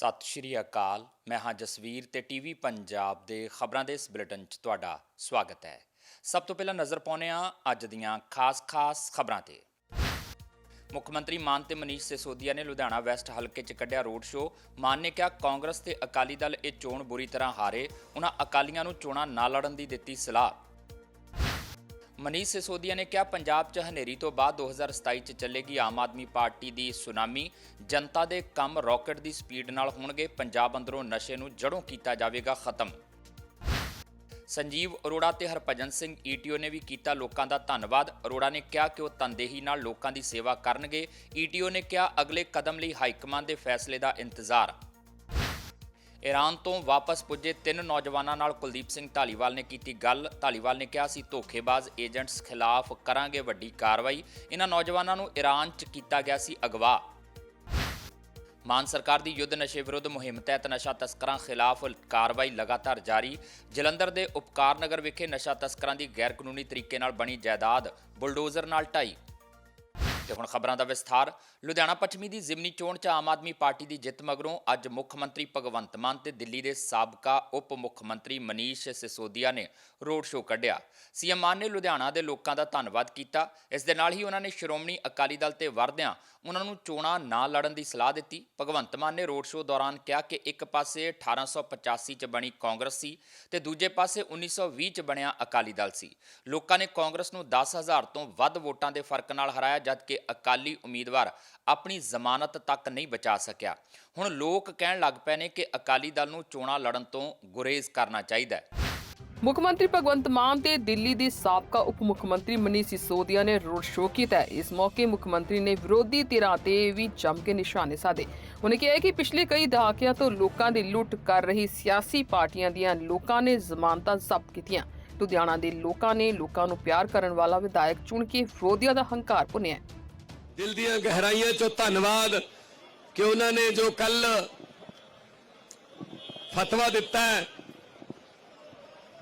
ਸਤਿ ਸ਼੍ਰੀ ਅਕਾਲ। ਮੈਂ ਹਾਂ ਜਸਵੀਰ ਤੇ ਟੀਵੀ ਪੰਜਾਬ ਦੇ ਖਬਰਾਂ ਦੇ ਇਸ ਬੁਲੇਟਿਨ 'ਚ ਤੁਹਾਡਾ ਸਵਾਗਤ ਹੈ। ਸਭ ਤੋਂ ਪਹਿਲਾਂ ਨਜ਼ਰ ਪਾਉਂਦੇ ਹਾਂ ਅੱਜ ਦੀਆਂ ਖਾਸ-ਖਾਸ ਖਬਰਾਂ ਤੇ। ਮੁੱਖ ਮੰਤਰੀ ਮਾਨ ਤੇ ਮਨੀਸ਼ ਸਿਸੋਦੀਆ ਨੇ ਲੁਧਿਆਣਾ ਵੈਸਟ ਹਲਕੇ 'ਚ ਕੱਢਿਆ ਰੋਡ ਸ਼ੋਅ। ਮਾਨ ਨੇ ਕਿਹਾ, ਕਾਂਗਰਸ ਤੇ ਅਕਾਲੀ ਦਲ ਇਹ ਚੋਣ ਬੁਰੀ ਤਰ੍ਹਾਂ ਹਾਰੇ। ਉਹਨਾਂ ਅਕਾਲੀਆਂ ਨੂੰ ਚੋਣਾਂ ਨਾ ਲੜਨ ਦੀ ਦਿੱਤੀ ਸਲਾਹ। ਮਨੀਸ਼ ਸਿਸੋਦੀਆ ਨੇ ਕਿਹਾ, ਪੰਜਾਬ 'ਚ ਹਨੇਰੀ ਤੋਂ ਬਾਅਦ 2027 'ਚ ਚੱਲੇਗੀ ਆਮ ਆਦਮੀ ਪਾਰਟੀ ਦੀ ਸੁਨਾਮੀ। ਜਨਤਾ ਦੇ ਕੰਮ ਰਾਕਟ ਦੀ ਸਪੀਡ ਨਾਲ ਹੋਣਗੇ। ਪੰਜਾਬ ਅੰਦਰੋਂ ਨਸ਼ੇ ਨੂੰ ਜੜੋਂ ਕੀਤਾ ਜਾਵੇਗਾ ਖਤਮ। ਸੰਜੀਵ ਅਰੋੜਾ ਤੇ ਹਰਭਜਨ ਸਿੰਘ ਈਟੀਓ ਨੇ ਵੀ ਕੀਤਾ ਲੋਕਾਂ ਦਾ ਧੰਨਵਾਦ। ਅਰੋੜਾ ਨੇ ਕਿਹਾ ਕਿ ਉਹ ਤਨਦੇਹੀ ਨਾਲ ਲੋਕਾਂ ਦੀ ਸੇਵਾ ਕਰਨਗੇ। ਈਟੀਓ ਨੇ ਕਿਹਾ, ਅਗਲੇ ਕਦਮ ਲਈ ਹਾਈਕਮਾਨ ਦੇ ਫੈਸਲੇ ਦਾ ਇੰਤਜ਼ਾਰ। ਈਰਾਨ ਤੋਂ ਵਾਪਸ ਪੁੱਜੇ ਤਿੰਨ ਨੌਜਵਾਨਾਂ ਨਾਲ ਕੁਲਦੀਪ ਸਿੰਘ ਢਾਲੀਵਾਲ ਨੇ ਕੀਤੀ ਗੱਲ। ਢਾਲੀਵਾਲ ਨੇ ਕਿਹਾ ਸੀ ਧੋਖੇਬਾਜ਼ ਏਜੰਟਸ ਖਿਲਾਫ ਕਰਾਂਗੇ ਵੱਡੀ ਕਾਰਵਾਈ। ਇਹਨਾਂ ਨੌਜਵਾਨਾਂ ਨੂੰ ਈਰਾਨ 'ਚ ਕੀਤਾ ਗਿਆ ਸੀ ਅਗਵਾ। ਮਾਨ ਸਰਕਾਰ ਦੀ ਯੁੱਧ ਨਸ਼ੇ ਵਿਰੁੱਧ ਮੁਹਿੰਮ ਤਹਿਤ ਨਸ਼ਾ ਤਸਕਰਾਂ ਖਿਲਾਫ ਕਾਰਵਾਈ ਲਗਾਤਾਰ ਜਾਰੀ। ਜਲੰਧਰ ਦੇ ਉਪਕਾਰ ਨਗਰ ਵਿਖੇ ਨਸ਼ਾ ਤਸਕਰਾਂ ਦੀ ਗੈਰ ਕਾਨੂੰਨੀ ਤਰੀਕੇ ਨਾਲ ਬਣੀ ਜਾਇਦਾਦ। ਬੁਲਡੋਜ਼ਰ ਨਾਲ ਢਾਈ। ਤੇ ਹੁਣ ਖਬਰਾਂ ਦਾ ਵਿਸਥਾਰ। ਲੁਧਿਆਣਾ ਪੱਛਮੀ ਦੀ ਜ਼ਿਮਨੀ ਚੋਣ 'ਚ ਆਮ ਆਦਮੀ ਪਾਰਟੀ ਦੀ ਜਿੱਤ ਮਗਰੋਂ ਅੱਜ ਮੁੱਖ ਮੰਤਰੀ ਭਗਵੰਤ ਮਾਨ ਤੇ ਦਿੱਲੀ ਦੇ ਸਾਬਕਾ ਉਪ ਮੁੱਖ ਮੰਤਰੀ ਮਨੀਸ਼ ਸਿਸੋਦੀਆ ਨੇ ਰੋਡ ਸ਼ੋਅ ਕੱਢਿਆ। ਸੀਐਮ ਮਾਨ ਨੇ ਲੁਧਿਆਣਾ ਦੇ ਲੋਕਾਂ ਦਾ ਧੰਨਵਾਦ ਕੀਤਾ। ਇਸ ਦੇ ਨਾਲ ਹੀ ਉਹਨਾਂ ਨੇ ਸ਼੍ਰੋਮਣੀ ਅਕਾਲੀ ਦਲ ਤੇ ਵਰਦਿਆਂ ਉਹਨਾਂ ਨੂੰ ਚੋਣਾਂ ਨਾ ਲੜਨ ਦੀ ਸਲਾਹ ਦਿੱਤੀ। ਭਗਵੰਤ ਮਾਨ ਨੇ ਰੋਡ ਸ਼ੋਅ ਦੌਰਾਨ ਕਿਹਾ ਕਿ ਇੱਕ ਪਾਸੇ 1885 ਚ ਬਣੀ ਕਾਂਗਰਸ ਸੀ ਤੇ ਦੂਜੇ ਪਾਸੇ 1920 ਚ ਬਣਿਆ ਅਕਾਲੀ ਦਲ ਸੀ। ਲੋਕਾਂ ਨੇ ਕਾਂਗਰਸ ਨੂੰ 10000 ਤੋਂ ਵੱਧ ਵੋਟਾਂ ਦੇ ਫ਼ਰਕ ਨਾਲ ਹਰਾਇਆ, ਜਦਕਿ ਅਕਾਲੀ ਉਮੀਦਵਾਰ ਆਪਣੀ ਜ਼ਮਾਨਤ ਤੱਕ ਨਹੀਂ ਬਚਾ ਸਕਿਆ। ਹੁਣ ਲੋਕ ਕਹਿਣ ਲੱਗ ਪਏ ਨੇ ਕਿ ਅਕਾਲੀ ਦਲ ਨੂੰ ਚੋਣਾਂ ਲੜਨ ਤੋਂ ਗੁਰੇਜ਼ ਕਰਨਾ ਚਾਹੀਦਾ ਹੈ। ਮੁੱਖ ਮੰਤਰੀ ਭਗਵੰਤ ਮਾਨ ਤੇ ਦਿੱਲੀ ਦੇ ਸਾਬਕਾ ਉਪ ਮੁੱਖ ਮੰਤਰੀ ਮਨੀਸ਼ ਸਿਸੋਦੀਆ ਨੇ ਰੋਡ ਸ਼ੋਅ ਕੀਤਾ ਇਸ ਮੌਕੇ ਮੁੱਖ ਮੰਤਰੀ ਨੇ ਵਿਰੋਧੀ ਧਿਰਾਂ ਤੇ ਵੀ ਜੰਮ ਕੇ ਨਿਸ਼ਾਨੇ ਸਾਧੇ। ਉਹਨੇ ਕਿਹਾ ਕਿ ਪਿਛਲੇ ਕਈ ਦਹਾਕਿਆਂ ਤੋਂ ਲੋਕਾਂ ਦੀ ਲੁੱਟ ਕਰ ਰਹੀ ਸਿਆਸੀ ਪਾਰਟੀਆਂ ਦੀਆਂ ਲੋਕਾਂ ਨੇ ਜ਼ਮਾਨਤਾਂ ਜ਼ਬਤ ਕੀਤੀਆਂ। ਲੁਧਿਆਣਾ ਦੇ ਲੋਕਾਂ ਨੇ ਲੋਕਾਂ ਨੂੰ ਪਿਆਰ ਕਰਨ ਵਾਲਾ ਵਿਧਾਇਕ ਚੁਣ ਕੇ ਵਿਰੋਧੀਆਂ ਦਾ ਹੰਕਾਰ ਭੁੰਨਿਆ ਦਿਲ ਦੀਆਂ ਗਹਿਰਾਈਆਂ ਚੋਂ ਧੰਨਵਾਦ ਕਿ ਉਹਨਾਂ ਨੇ ਜੋ ਕੱਲ ਫਤਵਾ ਦਿੱਤਾ ਹੈ,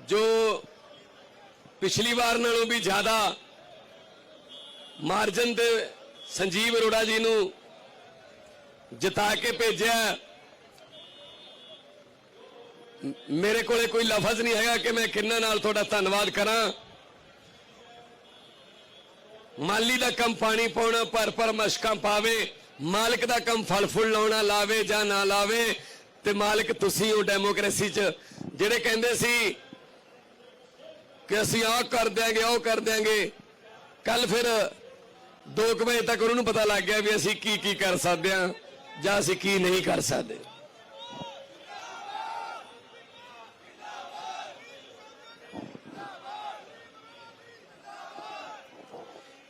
ਜੋ ਪਿਛਲੀ ਵਾਰ ਨਾਲੋਂ ਵੀ ਜ਼ਿਆਦਾ ਮਾਰਜਨ ਦੇ ਸੰਜੀਵ ਅਰੋੜਾ ਜੀ ਨੂੰ ਜਿਤਾ ਕੇ ਭੇਜਿਆ ਮੇਰੇ ਕੋਲੇ ਕੋਈ ਲਫ਼ਜ਼ ਨਹੀਂ ਹੈਗਾ ਕਿ ਮੈਂ ਕਿੰਨਾ ਨਾਲ ਤੁਹਾਡਾ ਧੰਨਵਾਦ ਕਰਾਂ। ਮਾਲੀ ਦਾ ਕੰਮ ਪਾਣੀ ਪਾਉਣਾ, ਭਰ ਭਰ ਮਸ਼ਕਾਂ ਪਾਵੇ, ਮਾਲਕ ਦਾ ਕੰਮ ਫਲ ਫੁੱਲ ਲਾਉਣਾ, ਲਾਵੇ ਜਾਂ ਨਾ ਲਾਵੇ, ਤੇ ਮਾਲਕ ਤੁਸੀਂ ਉਹ ਡੈਮੋਕ੍ਰੇਸੀ 'ਚ। ਜਿਹੜੇ ਕਹਿੰਦੇ ਸੀ ਕਿ ਅਸੀਂ ਆਹ ਕਰ ਦਿਆਂਗੇ, ਉਹ ਕਰ ਦਿਆਂਗੇ ਕੱਲ ਫਿਰ 2 ਵਜੇ ਤੱਕ ਉਹਨਾਂ ਨੂੰ ਪਤਾ ਲੱਗ ਗਿਆ ਵੀ ਅਸੀਂ ਕੀ ਕੀ ਕਰ ਸਕਦੇ ਹਾਂ ਜਾਂ ਅਸੀਂ ਕੀ ਨਹੀਂ ਕਰ ਸਕਦੇ।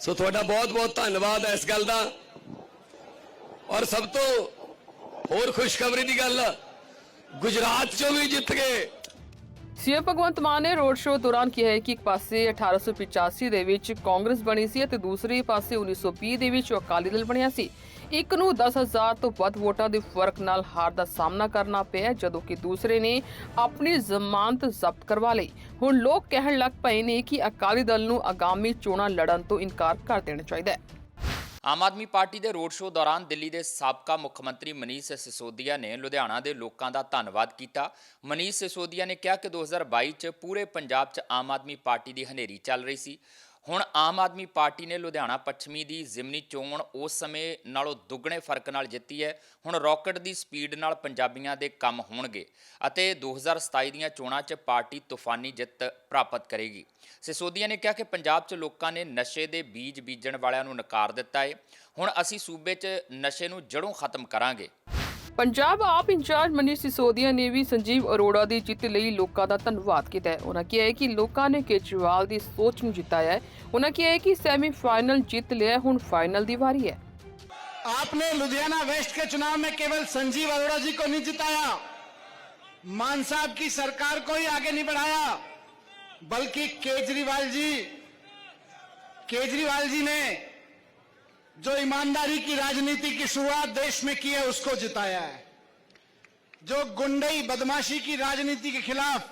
ਸੋ ਤੁਹਾਡਾ ਬਹੁਤ ਬਹੁਤ ਧੰਨਵਾਦ ਇਸ ਗੱਲ ਦਾ। ਔਰ ਸਭ ਤੋਂ ਹੋਰ ਖੁਸ਼ਖਬਰੀ ਦੀ ਗੱਲ, ਗੁਜਰਾਤ ਚੋਂ ਵੀ ਜਿੱਤ ਗਏ। ਸੀਐਮ ਭਗਵੰਤ ਮਾਨ ਨੇ ਰੋਡ ਸ਼ੋਅ ਦੌਰਾਨ ਕਿਹਾ ਹੈ ਕਿ ਇੱਕ ਪਾਸੇ 1885 ਦੇ ਵਿੱਚ ਕਾਂਗਰਸ ਬਣੀ ਸੀ ਅਤੇ ਦੂਸਰੇ ਪਾਸੇ 1920 ਦੇ ਵਿੱਚ ਅਕਾਲੀ ਦਲ ਬਣਿਆ ਸੀ। ਇੱਕ ਨੂੰ 10000 ਤੋਂ ਵੱਧ ਵੋਟਾਂ ਦੇ ਫ਼ਰਕ ਨਾਲ ਹਾਰ ਦਾ ਸਾਹਮਣਾ ਕਰਨਾ ਪਿਆ ਜਦੋਂ ਕਿ ਦੂਸਰੇ ਨੇ ਆਪਣੀ ਜ਼ਮਾਨਤ ਜ਼ਬਤ ਕਰਵਾ ਲਈ। ਹੁਣ ਲੋਕ ਕਹਿਣ ਲੱਗ ਪਏ ਨੇ ਕਿ ਅਕਾਲੀ ਦਲ ਨੂੰ ਆਗਾਮੀ ਚੋਣਾਂ ਲੜਨ ਤੋਂ ਇਨਕਾਰ ਕਰ ਦੇਣਾ ਚਾਹੀਦਾ ਹੈ। ਆਮ ਆਦਮੀ ਪਾਰਟੀ ਦੇ ਰੋਡ ਸ਼ੋਅ ਦੌਰਾਨ ਦਿੱਲੀ ਦੇ ਸਾਬਕਾ ਮੁੱਖ ਮੰਤਰੀ ਮਨੀਸ਼ ਸਿਸੋਦੀਆ ਨੇ ਲੁਧਿਆਣਾ ਦੇ ਲੋਕਾਂ ਦਾ ਧੰਨਵਾਦ ਕੀਤਾ। ਮਨੀਸ਼ ਸਿਸੋਦੀਆ ਨੇ ਕਿਹਾ ਕਿ 2022 ਚ ਪੂਰੇ ਪੰਜਾਬ ਚ ਆਮ ਆਦਮੀ ਪਾਰਟੀ ਦੀ ਹਨੇਰੀ ਚੱਲ ਰਹੀ ਸੀ। ਹੁਣ ਆਮ ਆਦਮੀ ਪਾਰਟੀ ਨੇ ਲੁਧਿਆਣਾ ਪੱਛਮੀ ਦੀ ਜ਼ਿਮਨੀ ਚੋਣ ਉਸ ਸਮੇਂ ਨਾਲੋਂ ਦੁੱਗਣੇ ਫ਼ਰਕ ਨਾਲ ਜਿੱਤੀ ਹੈ। ਹੁਣ ਰਾਕਟ ਦੀ ਸਪੀਡ ਨਾਲ ਪੰਜਾਬੀਆਂ ਦੇ ਕੰਮ ਹੋਣਗੇ ਅਤੇ 2027 ਦੀਆਂ ਚੋਣਾਂ 'ਚ ਪਾਰਟੀ ਤੂਫਾਨੀ ਜਿੱਤ ਪ੍ਰਾਪਤ ਕਰੇਗੀ। ਸਿਸੋਦੀਆ ਨੇ ਕਿਹਾ ਕਿ ਪੰਜਾਬ 'ਚ ਲੋਕਾਂ ਨੇ ਨਸ਼ੇ ਦੇ ਬੀਜ ਬੀਜਣ ਵਾਲਿਆਂ ਨੂੰ ਨਕਾਰ ਦਿੱਤਾ ਹੈ ਹੁਣ ਅਸੀਂ ਸੂਬੇ 'ਚ ਨਸ਼ੇ ਨੂੰ ਜੜੋਂ ਖਤਮ ਕਰਾਂਗੇ। ਪੰਜਾਬ ਆਪ ਇੰਚਾਰਜ ਮਨੀਸ਼ ਸਿਸੋਦੀਆ ਨੇ ਵੀ ਸੰਜੀਵ ਅਰੋੜਾ ਦੀ ਜਿੱਤ ਲਈ ਲੋਕਾਂ ਦਾ ਧੰਨਵਾਦ ਕੀਤਾ ਹੈ ਉਹਨਾਂ ਕਿਹਾ ਹੈ ਕਿ ਲੋਕਾਂ ਨੇ ਕੇਜਰੀਵਾਲ ਦੀ ਸੋਚ ਨੂੰ ਜਿਤਾਇਆ ਹੈ ਉਹਨਾਂ ਕਿਹਾ ਹੈ ਕਿ ਸੈਮੀਫਾਈਨਲ ਜਿੱਤ ਲਿਆ ਹੈ, ਹੁਣ ਫਾਈਨਲ ਦੀ ਵਾਰੀ ਹੈ आपने लुधियाना वेस्ट के चुनाव में केवल संजीव अरोड़ा जी को नहीं जिताया मान साहब की सरकार को ही आगे नहीं बढ़ाया बल्कि केजरीवाल जी केजरीवाल जी ने जो ईमानदारी की राजनीति की शुरुआत देश में की है उसको जिताया है। जो गुंडई बदमाशी की राजनीति के खिलाफ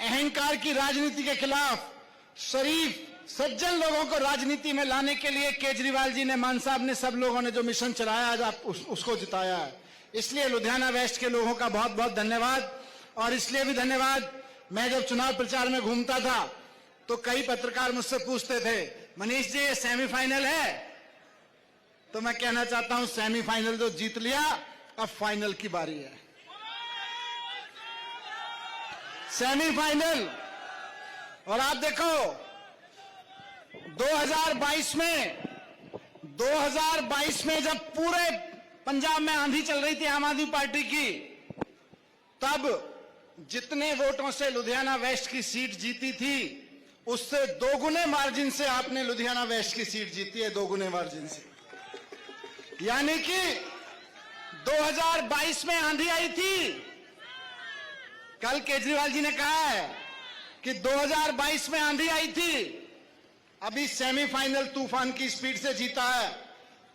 अहंकार की राजनीति के खिलाफ शरीफ सज्जन लोगों को राजनीति में लाने के लिए केजरीवाल जी ने मान साहब ने सब लोगों ने जो मिशन चलाया आज आप उस, उसको जिताया है। इसलिए लुधियाना वेस्ट के लोगों का बहुत बहुत धन्यवाद। और इसलिए भी धन्यवाद मैं जब चुनाव प्रचार में घूमता था तो कई पत्रकार मुझसे पूछते थे मनीष जी ये सेमीफाइनल है? तो मैं कहना चाहता हूँ, सेमीफाइनल जो जीत लिया, अब फाइनल की बारी है। सेमीफाइनल! और आप देखो 2022 में 2022 में जब पूरे पंजाब में आंधी चल रही थी आम आदमी पार्टी की, तब जितने वोटों से लुधियाना वेस्ट की सीट जीती थी, उससे दोगुने मार्जिन से आपने लुधियाना वेस्ट की सीट जीती है, दोगुने मार्जिन से। यानी कि 2022 में आंधी आई थी। कल केजरीवाल जी ने कहा है कि 2022 में आंधी आई थी। अभी सेमीफाइनल तूफ़ान की स्पीड से जीता है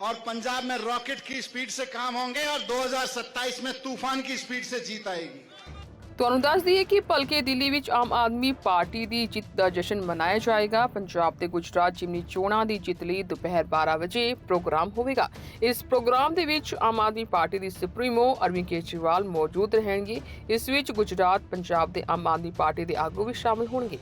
और पंजाब में रॉकेट की स्पीड से काम होंगे और 2027 में तूफ़ान की स्पीड से जीत आएगी। ਤੁਹਾਨੂੰ ਦੱਸ ਦਈਏ ਕਿ ਭਲਕੇ ਦਿੱਲੀ ਵਿੱਚ ਆਮ ਆਦਮੀ ਪਾਰਟੀ ਦੀ ਜਿੱਤ ਦਾ ਜਸ਼ਨ ਮਨਾਇਆ ਜਾਏਗਾ। ਪੰਜਾਬ ਤੇ ਗੁਜਰਾਤ ਜਿਮਨੀ ਚੋਣਾਂ ਦੀ ਜਿੱਤ ਲਈ ਦੁਪਹਿਰ 12 ਵਜੇ ਪ੍ਰੋਗਰਾਮ ਹੋਵੇਗਾ। ਇਸ ਪ੍ਰੋਗਰਾਮ ਦੇ ਵਿੱਚ ਆਮ ਆਦਮੀ ਪਾਰਟੀ ਦੀ ਸੁਪਰੀਮੋ ਅਰਵਿੰਦ ਕੇਜਰੀਵਾਲ ਮੌਜੂਦ ਰਹਿਣਗੇ। ਇਸ ਵਿੱਚ ਗੁਜਰਾਤ, ਪੰਜਾਬ ਦੇ ਆਮ ਆਦਮੀ ਪਾਰਟੀ ਦੇ ਆਗੂ ਵੀ ਸ਼ਾਮਲ ਹੋਣਗੇ।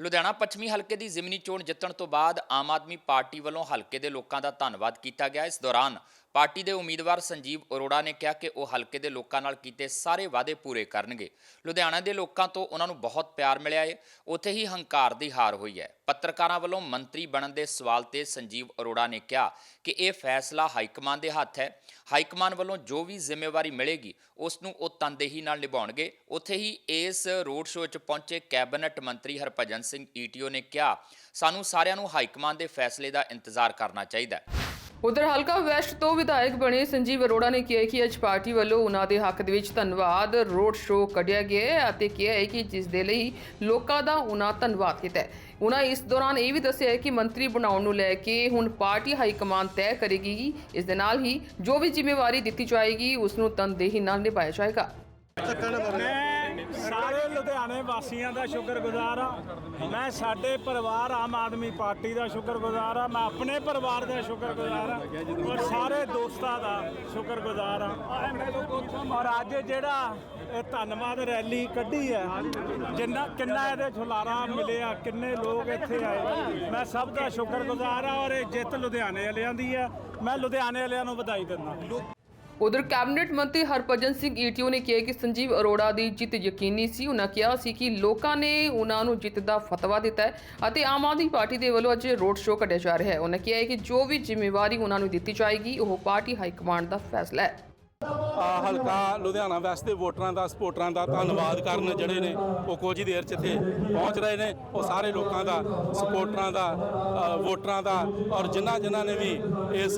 ਲੁਧਿਆਣਾ ਪੱਛਮੀ ਹਲਕੇ ਦੀ ਜ਼ਿਮਨੀ ਚੋਣ ਜਿੱਤਣ ਤੋਂ ਬਾਅਦ ਆਮ ਆਦਮੀ ਪਾਰਟੀ ਵੱਲੋਂ ਹਲਕੇ ਦੇ ਲੋਕਾਂ ਦਾ ਧੰਨਵਾਦ ਕੀਤਾ ਗਿਆ। ਇਸ ਦੌਰਾਨ ਪਾਰਟੀ ਦੇ ਉਮੀਦਵਾਰ ਸੰਜੀਵ ਅਰੋੜਾ ਨੇ ਕਿਹਾ ਕਿ ਉਹ ਹਲਕੇ ਦੇ ਲੋਕਾਂ ਨਾਲ ਕੀਤੇ ਸਾਰੇ ਵਾਅਦੇ ਪੂਰੇ ਕਰਨਗੇ। ਲੁਧਿਆਣਾ ਦੇ ਲੋਕਾਂ ਤੋਂ ਉਹਨਾਂ ਨੂੰ ਬਹੁਤ ਪਿਆਰ ਮਿਲਿਆ ਹੈ ਉੱਥੇ ਹੀ ਹੰਕਾਰ ਦੀ ਹਾਰ ਹੋਈ ਹੈ। ਪੱਤਰਕਾਰਾਂ ਵੱਲੋਂ ਮੰਤਰੀ ਬਣਨ ਦੇ ਸਵਾਲ ਤੇ ਸੰਜੀਵ ਅਰੋੜਾ ਨੇ ਕਿਹਾ ਕਿ ਇਹ ਫੈਸਲਾ ਹਾਈਕਮਾਨ ਦੇ ਹੱਥ ਹੈ। ਹਾਈਕਮਾਨ ਵੱਲੋਂ ਜੋ ਵੀ ਜ਼ਿੰਮੇਵਾਰੀ ਮਿਲੇਗੀ, ਉਸ ਨੂੰ ਉਹ ਤਨਦੇਹੀ ਨਾਲ ਨਿਭਾਉਣਗੇ। ਉੱਥੇ ਹੀ ਇਸ ਰੋਡ ਸ਼ੋਅ 'ਚ ਪਹੁੰਚੇ ਕੈਬਨਿਟ ਮੰਤਰੀ ਹਰਭਜਨ ਸਿੰਘ ਈਟੀਓ ਨੇ ਕਿਹਾ, ਸਾਨੂੰ ਸਾਰਿਆਂ ਨੂੰ ਹਾਈਕਮਾਨ ਦੇ ਫੈਸਲੇ ਦਾ ਇੰਤਜ਼ਾਰ ਕਰਨਾ ਚਾਹੀਦਾ ਹੈ। ਉਧਰ ਹਲਕਾ ਵੈਸਟ ਤੋਂ ਵਿਧਾਇਕ ਬਣੇ ਸੰਜੀਵ ਅਰੋੜਾ ਨੇ ਕਿਹਾ ਕਿ ਅੱਜ ਪਾਰਟੀ ਵੱਲੋਂ ਉਹਨਾਂ ਦੇ ਹੱਕ ਦੇ ਵਿੱਚ ਧੰਨਵਾਦ, ਰੋਡ ਸ਼ੋਅ ਕੱਢਿਆ ਗਿਆ ਹੈ ਅਤੇ ਕਿਹਾ ਹੈ ਕਿ ਜਿਸ ਦੇ ਲਈ ਲੋਕਾਂ ਦਾ ਉਹਨਾਂ ਧੰਨਵਾਦ ਕੀਤਾ ਹੈ। ਉਹਨਾਂ ਇਸ ਦੌਰਾਨ ਇਹ ਵੀ ਦੱਸਿਆ ਹੈ ਕਿ ਮੰਤਰੀ ਬਣਾਉਣ ਨੂੰ ਲੈ ਕੇ ਹੁਣ ਪਾਰਟੀ ਹਾਈ ਕਮਾਨ ਤੈਅ ਕਰੇਗੀ। ਇਸ ਦੇ ਨਾਲ ਹੀ ਜੋ ਵੀ ਜ਼ਿੰਮੇਵਾਰੀ ਦਿੱਤੀ ਜਾਏਗੀ, ਉਸ ਨੂੰ ਤਨਦੇਹੀ ਨਾਲ ਨਿਭਾਇਆ ਜਾਏਗਾ। ਮੈਂ ਸਾਰੇ ਲੁਧਿਆਣੇ ਵਾਸੀਆਂ ਦਾ ਸ਼ੁਕਰਗੁਜ਼ਾਰ ਆ ਮੈਂ ਸਾਡੇ ਪਰਿਵਾਰ ਆਮ ਆਦਮੀ ਪਾਰਟੀ ਦਾ ਸ਼ੁਕਰਗੁਜ਼ਾਰ ਆ ਮੈਂ ਆਪਣੇ ਪਰਿਵਾਰ ਦਾ ਸ਼ੁਕਰਗੁਜ਼ਾਰ ਆ ਔਰ ਸਾਰੇ ਦੋਸਤਾਂ ਦਾ ਸ਼ੁਕਰਗੁਜ਼ਾਰ ਆ ਔਰ ਅੱਜ ਜਿਹੜਾ ਇਹ ਧੰਨਵਾਦ ਰੈਲੀ ਕੱਢੀ ਹੈ, ਜਿੰਨਾ ਕਿੰਨਾ ਇਹਦੇ ਛੁਲਾਰਾ ਮਿਲਿਆ, ਕਿੰਨੇ ਲੋਕ ਇੱਥੇ ਆਏ, ਮੈਂ ਸਭ ਦਾ ਸ਼ੁਕਰਗੁਜ਼ਾਰ ਆ ਔਰ ਇਹ ਜਿੱਤ ਲੁਧਿਆਣੇ ਵਾਲਿਆਂ ਦੀ ਹੈ। ਮੈਂ ਲੁਧਿਆਣੇ ਵਾਲਿਆਂ ਨੂੰ ਵਧਾਈ ਦਿੰਦਾ। ਉਧਰ ਕੈਬਨਿਟ ਮੰਤਰੀ ਹਰਭਜਨ ਸਿੰਘ ਈਟੀਓ ਨੇ ਕਿਹਾ ਕਿ ਸੰਜੀਵ ਅਰੋੜਾ ਦੀ ਜਿੱਤ ਯਕੀਨੀ ਸੀ। ਉਹਨਾਂ ਕਿਹਾ ਸੀ ਕਿ ਲੋਕਾਂ ਨੇ ਉਹਨਾਂ ਨੂੰ ਜਿੱਤ ਦਾ ਫਤਵਾ ਦਿੱਤਾ ਹੈ ਅਤੇ ਆਮ ਆਦਮੀ ਪਾਰਟੀ ਦੇ ਵੱਲੋਂ ਅੱਜ ਰੋਡ ਸ਼ੋਅ ਕੱਢਿਆ ਜਾ ਰਿਹਾ ਹੈ। ਉਹਨਾਂ ਕਿਹਾ ਹੈ ਕਿ ਜੋ ਵੀ ਜ਼ਿੰਮੇਵਾਰੀ ਉਹਨਾਂ ਨੂੰ ਦਿੱਤੀ ਜਾਏਗੀ, ਉਹ ਪਾਰਟੀ ਹਾਈ ਕਮਾਂਡ ਦਾ ਫੈਸਲਾ ਹੈ। ਹਲਕਾ ਲੁਧਿਆਣਾ ਵੈਸਟ ਦੇ ਵੋਟਰਾਂ ਦਾ ਸਪੋਰਟਰਾਂ ਦਾ ਧੰਨਵਾਦ ਕਰਨ ਜਿਹੜੇ ਨੇ ਉਹ ਕੁਝ ਹੀ ਦੇਰ ਚ ਇੱਥੇ ਪਹੁੰਚ ਰਹੇ ਨੇ। ਉਹ ਸਾਰੇ ਲੋਕਾਂ ਦਾ ਸਪੋਰਟਰਾਂ ਦਾ ਵੋਟਰਾਂ ਦਾ ਔਰ ਜਿਨ੍ਹਾਂ ਜਿਨ੍ਹਾਂ ਨੇ ਵੀ ਇਸ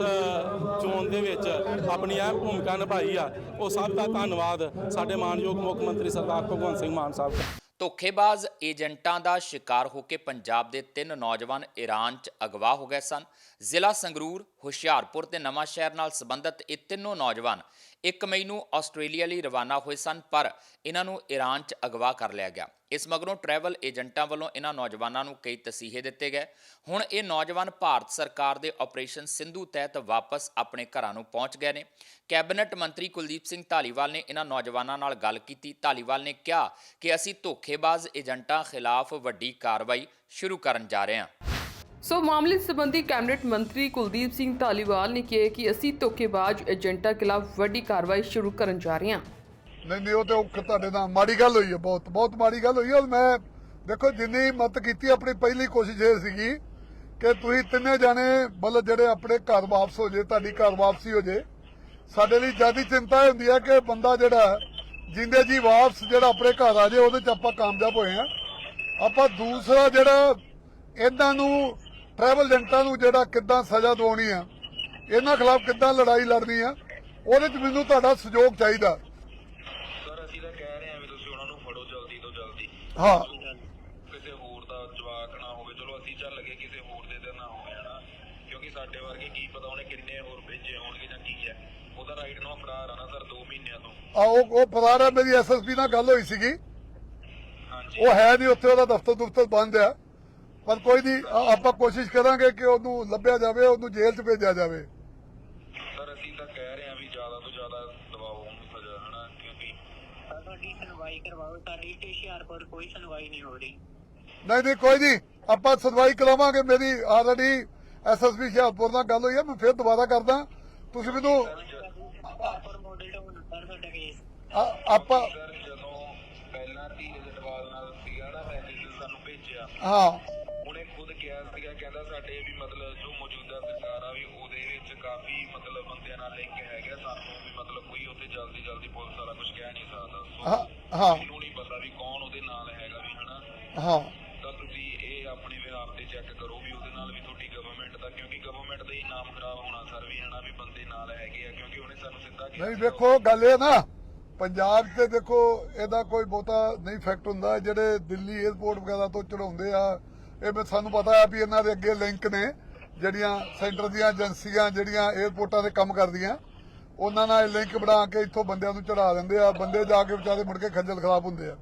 ਚੋਣ ਦੇ ਵਿੱਚ ਆਪਣੀ ਅਹਿਮ ਭੂਮਿਕਾ ਨਿਭਾਈ ਆ, ਉਹ ਸਭ ਦਾ ਧੰਨਵਾਦ ਸਾਡੇ ਮਾਨਯੋਗ ਮੁੱਖ ਮੰਤਰੀ ਸਰਦਾਰ ਭਗਵੰਤ ਸਿੰਘ ਮਾਨ ਸਾਹਿਬ ਦਾ। ਧੋਖੇਬਾਜ਼ ਏਜੰਟਾਂ ਦਾ ਸ਼ਿਕਾਰ ਹੋ ਕੇ ਪੰਜਾਬ ਦੇ ਤਿੰਨ ਨੌਜਵਾਨ ਈਰਾਨ 'ਚ ਅਗਵਾ ਹੋ ਗਏ ਸਨ। ਜ਼ਿਲ੍ਹਾ ਸੰਗਰੂਰ, ਹੁਸ਼ਿਆਰਪੁਰ ਤੇ ਨਵਾਂ ਸ਼ਹਿਰ ਨਾਲ ਸੰਬੰਧਿਤ ਇਹ ਤਿੰਨੋਂ ਨੌਜਵਾਨ 1 ਮਈ ਨੂੰ ਆਸਟ੍ਰੇਲੀਆ ਲਈ ਰਵਾਨਾ ਹੋਏ ਸਨ, ਪਰ ਇਹਨਾਂ ਨੂੰ ਈਰਾਨ 'ਚ ਅਗਵਾ ਕਰ ਲਿਆ ਗਿਆ। ਇਸ ਮਗਰੋਂ ਟਰੈਵਲ ਏਜੰਟਾਂ ਵੱਲੋਂ ਇਹਨਾਂ ਨੌਜਵਾਨਾਂ ਨੂੰ ਕਈ ਤਸੀਹੇ ਦਿੱਤੇ ਗਏ। ਹੁਣ ਇਹ ਨੌਜਵਾਨ ਭਾਰਤ ਸਰਕਾਰ ਦੇ ਆਪਰੇਸ਼ਨ ਸਿੰਧੂ ਤਹਿਤ ਵਾਪਸ ਆਪਣੇ ਘਰਾਂ ਨੂੰ ਪਹੁੰਚ ਗਏ ਨੇ। ਕੈਬਨਿਟ ਮੰਤਰੀ ਕੁਲਦੀਪ ਸਿੰਘ ਧਾਲੀਵਾਲ ਨੇ ਇਹਨਾਂ ਨੌਜਵਾਨਾਂ ਨਾਲ ਗੱਲ ਕੀਤੀ। ਧਾਲੀਵਾਲ ਨੇ ਕਿਹਾ ਕਿ ਅਸੀਂ ਧੋਖੇਬਾਜ਼ ਏਜੰਟਾਂ ਖਿਲਾਫ ਵੱਡੀ ਕਾਰਵਾਈ ਸ਼ੁਰੂ ਕਰਨ ਜਾ ਰਹੇ ਹਾਂ। ਸੋ ਮਾਮਲੇ ਸੰਬੰਧੀ ਕੈਬਨਿਟ ਮੰਤਰੀ ਕੁਲਦੀਪ ਸਿੰਘ ਧਾਲੀਵਾਲ ਨੇ ਕਿਹਾ ਕਿ ਅਸੀਂ ਧੋਖੇਬਾਜ਼ ਏਜੰਟਾਂ ਖਿਲਾਫ ਵੱਡੀ ਕਾਰਵਾਈ ਸ਼ੁਰੂ ਕਰਨ ਜਾ ਰਹੇ ਹਾਂ। ਨਹੀਂ ਨਹੀਂ, ਉਹ ਤੇ ਔਖ ਤੁਹਾਡੇ ਨਾਲ ਮਾੜੀ ਗੱਲ ਹੋਈ ਹੈ, ਬਹੁਤ ਬਹੁਤ ਮਾੜੀ ਗੱਲ ਹੋਈ ਹੈ। ਮੈਂ, ਦੇਖੋ, ਜਿੰਨੀ ਮਦਦ ਕੀਤੀ ਆਪਣੀ ਪਹਿਲੀ ਕੋਸ਼ਿਸ਼ ਇਹ ਸੀਗੀ ਕਿ ਤੁਸੀਂ ਤਿੰਨੇ ਜਾਣੇ ਮਤਲਬ ਜਿਹੜੇ ਆਪਣੇ ਘਰ ਵਾਪਸ ਹੋ ਜੇ, ਤੁਹਾਡੀ ਘਰ ਵਾਪਸੀ ਹੋ ਜੇ, ਸਾਡੇ ਲਈ ਜ਼ਿਆਦਾ ਚਿੰਤਾ ਇਹ ਹੁੰਦੀ ਹੈ ਕਿ ਬੰਦਾ ਜਿਹੜਾ ਜਿੰਦੇ ਜੀ ਵਾਪਸ ਜਿਹੜਾ ਆਪਣੇ ਘਰ ਆ ਜੇ, ਉਹਦੇ ਚ ਆਪਾਂ ਕਾਮਯਾਬ ਹੋਏ ਆ ਆਪਾਂ ਦੂਸਰਾ ਜਿਹੜਾ ਇਹਨਾਂ ਨੂੰ ਟਰੈਵਲ ਏਜੰਟਾਂ ਨੂੰ ਜਿਹੜਾ ਕਿੱਦਾਂ ਸਜ਼ਾ ਦਿਵਾਉਣੀ ਆ ਇਹਨਾਂ ਖਿਲਾਫ ਕਿੱਦਾਂ ਲੜਾਈ ਲੜਨੀ ਆ ਉਹਦੇ ਚ ਮੈਨੂੰ ਤੁਹਾਡਾ ਸਹਿਯੋਗ ਚਾਹੀਦਾ। ਸਰ ਅਸੀਂ ਤਾਂ ਕਹਿ ਰਹੇ ਹਾਂ ਵੀ ਤੁਸੀਂ ਉਹਨਾਂ ਨੂੰ ਫੜੋ ਜਲਦੀ ਤੋਂ ਜਲਦੀ। ਹਾਂ। ਕਿਸੇ ਹੋਰ ਦਾ ਜਵਾਕ ਨਾ ਹੋਵੇ। ਚਲੋ ਅਸੀਂ ਚੱਲ ਲਗੇ ਕਿਸੇ ਹੋਰ ਦੇ ਤੇ ਨਾ ਹੋਵੇ ਹਨਾ? ਕਿਉਂਕਿ ਸਾਡੇ ਵਰਗੇ ਕੀ ਪਤਾ ਉਹਨੇ ਕਿੰਨੇ ਹੋਰ ਭੇਜੇ ਹੋਣਗੇ ਜਾਂ ਕੀ ਹੈ ਉਹਦਾ ਰਾਈਟ ਨੂੰ ਫਰਾਰ ਆ ਨਾ ਸਰ 2 ਮਹੀਨਿਆਂ ਤੋਂ। ਆ ਉਹ ਉਹ ਰਿਹਾ ਮੇਰੀ ਐਸਐਸਪੀ ਨਾਲ ਗੱਲ ਹੋਈ ਸੀਗੀ। ਹਾਂਜੀ। ਉਹ ਹੈ ਨਹੀਂ ਉੱਥੇ ਉਹਦਾ ਦਫ਼ਤਰ ਦੁਫ਼ਤਰ ਬੰਦ ਆ। ਪਰ ਕੋਈ ਨਹੀਂ ਆਪਾਂ ਕੋਸ਼ਿਸ਼ ਕਰਾਂਗੇ ਕਿ ਉਹਨੂੰ ਲੱਭਿਆ ਜਾਵੇ ਉਹਨੂੰ ਜੇਲ੍ਹ 'ਚ ਭੇਜਿਆ ਜਾਵੇ। ਸਰ ਅਸੀਂ ਤਾਂ ਕਹਿ ਰਹੇ ਹਾਂ ਵੀ ਜ਼ਿਆਦਾ ਤੋਂ ਜ਼ਿਆਦਾ ਦਬਾਓ ਉਹਨੂੰ ਸਜ਼ਾ ਹਨਾ? ਕਿਉਂਕਿ ਸਾਡੀ ਸੁਣਵਾਈ ਕਰਵਾਓ ਸਾਡੀ ਤੇ ਹੁਸ਼ਿਆਰਪੁਰ ਕੋਈ ਸੁਣਵਾਈ ਨਹੀਂ ਹੋ ਰਹੀ। ਨਹੀਂ ਨਹੀਂ ਕੋਈ ਨਹੀਂ ਆਪਾਂ ਸੁਣਵਾਈ ਕਰਾਵਾਂਗੇ ਮੇਰੀ ਆਲਰੇਡੀ ਐਸਐਸਪੀ ਹੁਸ਼ਿਆਰਪੁਰ ਨਾਲ ਗੱਲ ਹੋਈ ਹੈ ਮੈਂ ਫਿਰ ਦੁਬਾਰਾ ਕਰਦਾ। ਤੁਸੀਂ ਮੈਨੂੰ ਹੁਸ਼ਿਆਰਪੁਰ ਮਾਡਲ ਟਾਊਨ ਸਰ ਸਾਡਾ ਕੇਸ ਆ- ਆਪਾਂ ਜਦੋਂ ਪਹਿਲਾਂ ਧੀਰਜ ਜਟਵਾਲ ਨਾਲ ਸੀਗਾ ਨਾ ਮੈਸੇਜ ਸਾਨੂੰ ਭੇਜਿਆ। ਹਾਂ। ਸੀਗਾ ਕਹਿੰਦਾ ਸਾਡੇ ਵੀ ਮਤਲਬ ਜੋ ਮੌਜੂਦਾ ਸਰਕਾਰ ਆ ਵੀ ਉਹਦੇ ਵਿੱਚ ਕਾਫੀ ਮਤਲਬ ਬੰਦਿਆਂ ਨਾਲ ਲਿੰਕ ਹੈਗਾ। ਸਾਨੂੰ ਵੀ ਮਤਲਬ ਕੋਈ ਉੱਥੇ ਜਲਦੀ ਜਲਦੀ ਪੁਲਿਸ ਵਾਲਾ ਕੁਝ ਕਹਿ ਨਹੀਂ ਸਕਦਾ। ਹਾਂ ਹਾਂ। ਮੈਨੂੰ ਨਹੀਂ ਪਤਾ ਵੀ ਕੌਣ ਉਹਦੇ ਨਾਲ ਹੈਗਾ ਵੀ ਹਨਾ? ਹਾਂ। ਤਾਂ ਤੁਸੀਂ ਇਹ ਆਪਣੇ ਵਿਹਾਰ ਤੇ ਚੈੱਕ ਕਰੋ ਵੀ ਉਹਦੇ ਨਾਲ ਵੀ ਤੁਹਾਡੀ ਗਵਰਨਮੈਂਟ ਦਾ ਕਿਉਂਕਿ ਗਵਰਨਮੈਂਟ ਦਾ ਹੀ ਨਾਮ ਖਰਾਬ ਹੋਣਾ ਸਰ ਵੀ ਹਨਾ ਵੀ ਬੰਦੇ ਨਾਲ ਹੈਗੇ ਆ ਕਿਉਂਕਿ ਉਹਨੇ ਸਾਨੂੰ ਸਿੱਧਾ ਕਿਹਾ ਨਹੀਂ ਵੇਖੋ ਗੱਲ ਇਹ ਨਾ ਪੰਜਾਬ 'ਤੇ ਦੇਖੋ ਇਹਦਾ ਕੋਈ ਬਹੁਤਾ ਨਹੀਂ ਫੈਕਟ ਹੁੰਦਾ। ਜਿਹੜੇ ਦਿੱਲੀ 에ਅਰਪੋਰਟ ਵਗੈਰਾ ਤੋਂ ਚੜਾਉਂਦੇ ਆ ਇਹ ਵੀ ਸਾਨੂੰ ਪਤਾ ਆ ਵੀ ਇਹਨਾਂ ਦੇ ਅੱਗੇ ਲਿੰਕ ਨੇ, ਜਿਹੜੀਆਂ ਸੈਂਟਰ ਦੀਆਂ ਏਜੰਸੀਆਂ ਜਿਹੜੀਆਂ 에ਅਰਪੋਰਟਾਂ ਦੇ ਕੰਮ ਕਰਦੀਆਂ, ਉਹਨਾਂ ਨਾਲ ਲਿੰਕ ਬਣਾ ਕੇ ਇੱਥੋਂ ਬੰਦਿਆਂ ਨੂੰ ਚੜਾ ਦਿੰਦੇ ਆ, ਬੰਦੇ ਜਾ ਕੇ ਵਿਚਾਰੇ ਮੁੜ ਕੇ ਖੱਜਲ ਖਰਾਬ ਹੁੰਦੇ ਆ।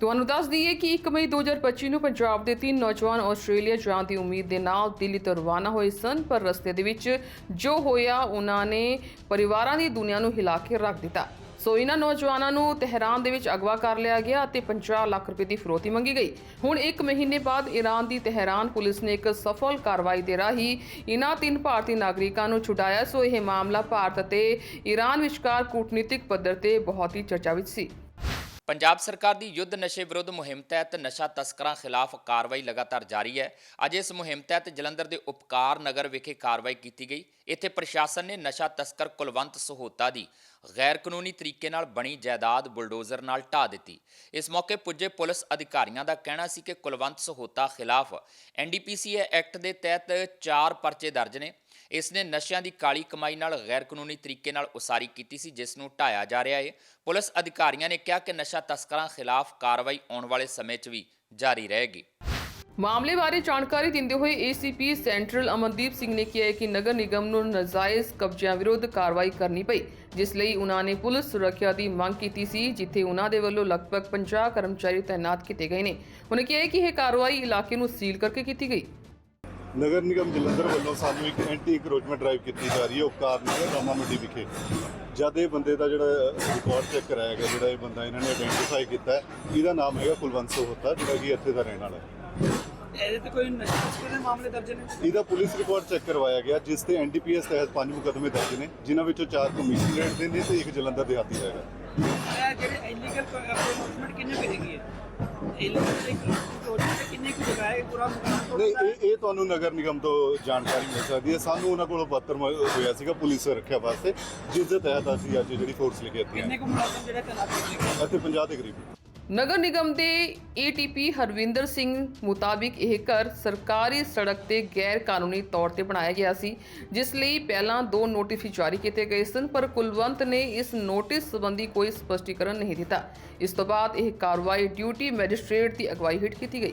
ਤੁਹਾਨੂੰ ਦੱਸ ਦਈਏ ਕਿ 1 ਮਈ 2025 ਨੂੰ ਪੰਜਾਬ ਦੇ ਤਿੰਨ ਨੌਜਵਾਨ ਆਸਟ੍ਰੇਲੀਆ ਜਾਣ ਦੀ ਉਮੀਦ ਦੇ ਨਾਲ ਦਿੱਲੀ ਤੋਂ ਰਵਾਨਾ ਹੋਏ ਸਨ, ਪਰ ਰਸਤੇ ਦੇ ਵਿੱਚ ਜੋ ਹੋਇਆ, ਉਹਨਾਂ ਨੇ ਪਰਿਵਾਰਾਂ ਦੀ ਦੁਨੀਆ ਨੂੰ ਹਿਲਾ ਕੇ ਰੱਖ ਦਿੱਤਾ। ਸੋ ਇਹਨਾਂ ਨੌਜਵਾਨਾਂ ਨੂੰ ਤਹਿਰਾਨ ਦੇ ਵਿੱਚ ਅਗਵਾ ਕਰ ਲਿਆ ਗਿਆ ਅਤੇ 50 ਲੱਖ ਰੁਪਏ ਦੀ ਫਿਰੌਤੀ ਮੰਗੀ ਗਈ। ਹੁਣ 1 ਮਹੀਨੇ ਬਾਅਦ ਈਰਾਨ ਦੀ ਤਹਿਰਾਨ ਪੁਲਿਸ ਨੇ ਇੱਕ ਸਫਲ ਕਾਰਵਾਈ ਦੇ ਰਾਹੀਂ ਇਹਨਾਂ ਤਿੰਨ ਭਾਰਤੀ ਨਾਗਰਿਕਾਂ ਨੂੰ ਛੁਡਾਇਆ। ਸੋ ਇਹ ਮਾਮਲਾ ਭਾਰਤ ਅਤੇ ਈਰਾਨ ਵਿਚਕਾਰ ਕੂਟਨੀਤਿਕ ਪੱਧਰ ਤੇ ਬਹੁਤ ਹੀ ਚਰਚਾ ਵਿੱਚ ਸੀ। ਪੰਜਾਬ ਸਰਕਾਰ ਦੀ ਯੁੱਧ ਨਸ਼ੇ ਵਿਰੁੱਧ ਮੁਹਿੰਮ ਤਹਿਤ ਨਸ਼ਾ ਤਸਕਰਾਂ ਖਿਲਾਫ ਕਾਰਵਾਈ ਲਗਾਤਾਰ ਜਾਰੀ ਹੈ। ਅੱਜ ਇਸ ਮੁਹਿੰਮ ਤਹਿਤ ਜਲੰਧਰ ਦੇ ਉਪਕਾਰ ਨਗਰ ਵਿਖੇ ਕਾਰਵਾਈ ਕੀਤੀ ਗਈ। ਇੱਥੇ ਪ੍ਰਸ਼ਾਸਨ ਨੇ ਨਸ਼ਾ ਤਸਕਰ ਕੁਲਵੰਤ ਸਹੋਤਾ ਦੀ ਗੈਰ ਕਾਨੂੰਨੀ ਤਰੀਕੇ ਨਾਲ ਬਣੀ ਜਾਇਦਾਦ ਬੁਲਡੋਜ਼ਰ ਨਾਲ ਢਾ ਦਿੱਤੀ। ਇਸ ਮੌਕੇ ਪੁੱਜੇ ਪੁਲਿਸ ਅਧਿਕਾਰੀਆਂ ਦਾ ਕਹਿਣਾ ਸੀ ਕਿ ਕੁਲਵੰਤ ਸਹੋਤਾ ਖਿਲਾਫ ਐਨਡੀਪੀਸੀ ਐਕਟ ਦੇ ਤਹਿਤ 4 ਪਰਚੇ ਦਰਜ ਨੇ। ਇਸ ਨੇ ਨਸ਼ਿਆਂ ਦੀ ਕਾਲੀ ਕਮਾਈ ਨਾਲ ਗੈਰ ਕਾਨੂੰਨੀ ਤਰੀਕੇ ਨਾਲ ਉਸਾਰੀ ਕੀਤੀ ਸੀ ਜਿਸ ਨੂੰ ਢਾਇਆ ਜਾ ਰਿਹਾ ਹੈ ਪੁਲਿਸ ਅਧਿਕਾਰੀਆਂ ਨੇ ਕਿਹਾ ਕਿ ਨਸ਼ਾ ਤਸਕਰਾਂ ਖਿਲਾਫ ਕਾਰਵਾਈ ਆਉਣ ਵਾਲੇ ਸਮੇਂ 'ਚ ਵੀ ਜਾਰੀ ਰਹੇਗੀ। ਮਾਮਲੇ ਬਾਰੇ ਜਾਣਕਾਰੀ ਦਿੰਦੇ ਹੋਏ ਏਸੀਪੀ ਸੈਂਟਰਲ ਅਮਨਦੀਪ ਸਿੰਘ ਨੇ ਕਿਹਾ ਕਿ ਨਗਰ ਨਿਗਮ ਨੂੰ ਨਾਜਾਇਜ਼ ਕਬਜ਼ਿਆਂ ਵਿਰੁੱਧ ਕਾਰਵਾਈ ਕਰਨੀ ਪਈ, ਜਿਸ ਲਈ ਉਹਨਾਂ ਨੇ ਪੁਲਿਸ ਸੁਰੱਖਿਆ ਦੀ ਮੰਗ ਕੀਤੀ ਸੀ, ਜਿੱਥੇ ਉਹਨਾਂ ਦੇ ਵੱਲੋਂ ਲਗਭਗ 50 ਕਰਮਚਾਰੀ ਤਾਇਨਾਤ ਕੀਤੇ ਗਏ ਨੇ। ਉਹਨਾਂ ਕਿਹਾ ਕਿ ਇਹ ਕਾਰਵਾਈ ਇਲਾਕੇ ਨੂੰ ਸੀਲ ਕਰਕੇ ਕੀਤੀ ਗਈ। ਨਗਰ ਨਿਗਮ ਜਲੰਧਰ ਵੱਲੋਂ ਸਾਨੂੰ ਇੱਕ ਐਂਟੀ ਇਨਕਰੋਚਮੈਂਟ ਡਰਾਈਵ ਕੀਤੀ ਜਾ ਰਹੀ ਹੈ ਉਪਕਾਰ ਨਗਰ ਰਾਮਾ ਮੰਡੀ ਵਿਖੇ। ਜਦ ਇਹ ਬੰਦੇ ਦਾ ਜਿਹੜਾ ਰਿਕਾਰਡ ਚੈੱਕ ਕਰਾਇਆ ਗਿਆ ਜਿਹੜਾ ਇਹ ਬੰਦਾ ਇਹਨਾਂ ਨੇ ਆਇਡੈਂਟੀਫਾਈ ਕੀਤਾ ਹੈ, ਇਹਦਾ ਨਾਮ ਹੈਗਾ ਕੁਲਵੰਤ ਸੋਹਤਾ ਜਿਹੜਾ ਕਿ ਇੱਥੇ ਦਾ ਰਹਿਣ ਵਾਲਾ ਹੈ। ਇਹਦੇ ਤੇ ਕੋਈ ਨਸ਼ਾ ਦੇ ਮਾਮਲੇ ਦਰਜ ਨੇ? ਇਹਦਾ ਪੁਲਿਸ ਰਿਕਾਰਡ ਚੈੱਕ ਕਰਵਾਇਆ ਗਿਆ ਜਿਸ ਤੇ ਐਨਡੀਪੀਐਸ ਤਹਿਤ ਪੰਜ ਮੁਕੱਦਮੇ ਦਰਜ ਨੇ ਜਿਨ੍ਹਾਂ ਵਿੱਚੋਂ ਚਾਰ ਕਮਿਸ਼ਨਰੇਟ ਦੇ ਨੇ ਤੇ ਇੱਕ ਜਲੰਧਰ ਦਾ ਹੈਗਾ। ਇਹ ਜਿਹੜੇ ਇਲੀਗਲ ਪ੍ਰੋਮੋਸ਼ਨਮੈਂਟ ਕਿੰਨੇ ਹੈਗੀ ਹੈ? ਇਲੀਗਲ ਕੁ ਜਗ੍ਹਾ ਹੈ ਪੂਰਾ ਮਕਾਨ ਨਹੀਂ ਇਹ ਇਹ ਤੁਹਾਨੂੰ ਨਗਰ ਨਿਗਮ ਤੋਂ ਜਾਣਕਾਰੀ ਮਿਲ ਸਕਦੀ ਹੈ। ਸਾਨੂੰ ਉਹਨਾਂ ਕੋਲੋਂ ਪੱਤਰ ਮ- ਹੋਇਆ ਸੀਗਾ ਪੁਲਿਸ ਸੁਰੱਖਿਆ ਵਾਸਤੇ ਜਿਸ ਦੇ ਤਹਿਤ ਅਸੀਂ ਅੱਜ ਜਿਹੜੀ ਫੋਰਸ ਲੈ ਕੇ ਆਏ ਕਿੰਨੇ ਹਾਂ ਕੁ ਮੁਲਾਜ਼ਮ ਜਿਹੜੇ ਤੈਨਾਤ ਕੀਤੇ ਗਏ? ਅਤੇ 50 ਦੇ ਕਰੀਬ। ਨਗਰ ਨਿਗਮ ਦੇ ਏਟੀਪੀ ਹਰਵਿੰਦਰ ਸਿੰਘ ਮੁਤਾਬਿਕ ਇਹ ਘਰ ਸਰਕਾਰੀ ਸੜਕ ਤੇ ਗੈਰ ਕਾਨੂੰਨੀ ਤੌਰ ਤੇ ਬਣਾਇਆ ਗਿਆ ਸੀ ਜਿਸ ਲਈ ਪਹਿਲਾਂ ਦੋ ਨੋਟਿਸ ਜਾਰੀ ਕੀਤੇ ਗਏ ਸਨ ਪਰ ਕੁਲਵੰਤ ਨੇ ਇਸ ਨੋਟਿਸ ਸੰਬੰਧੀ ਕੋਈ ਸਪਸ਼ਟੀਕਰਨ ਨਹੀਂ ਦਿੱਤਾ। ਇਸ ਤੋਂ ਬਾਅਦ ਇਹ ਕਾਰਵਾਈ ਡਿਊਟੀ ਮੈਜਿਸਟ੍ਰੇਟ ਦੀ ਅਗਵਾਈ ਹੇਠ ਕੀਤੀ ਗਈ।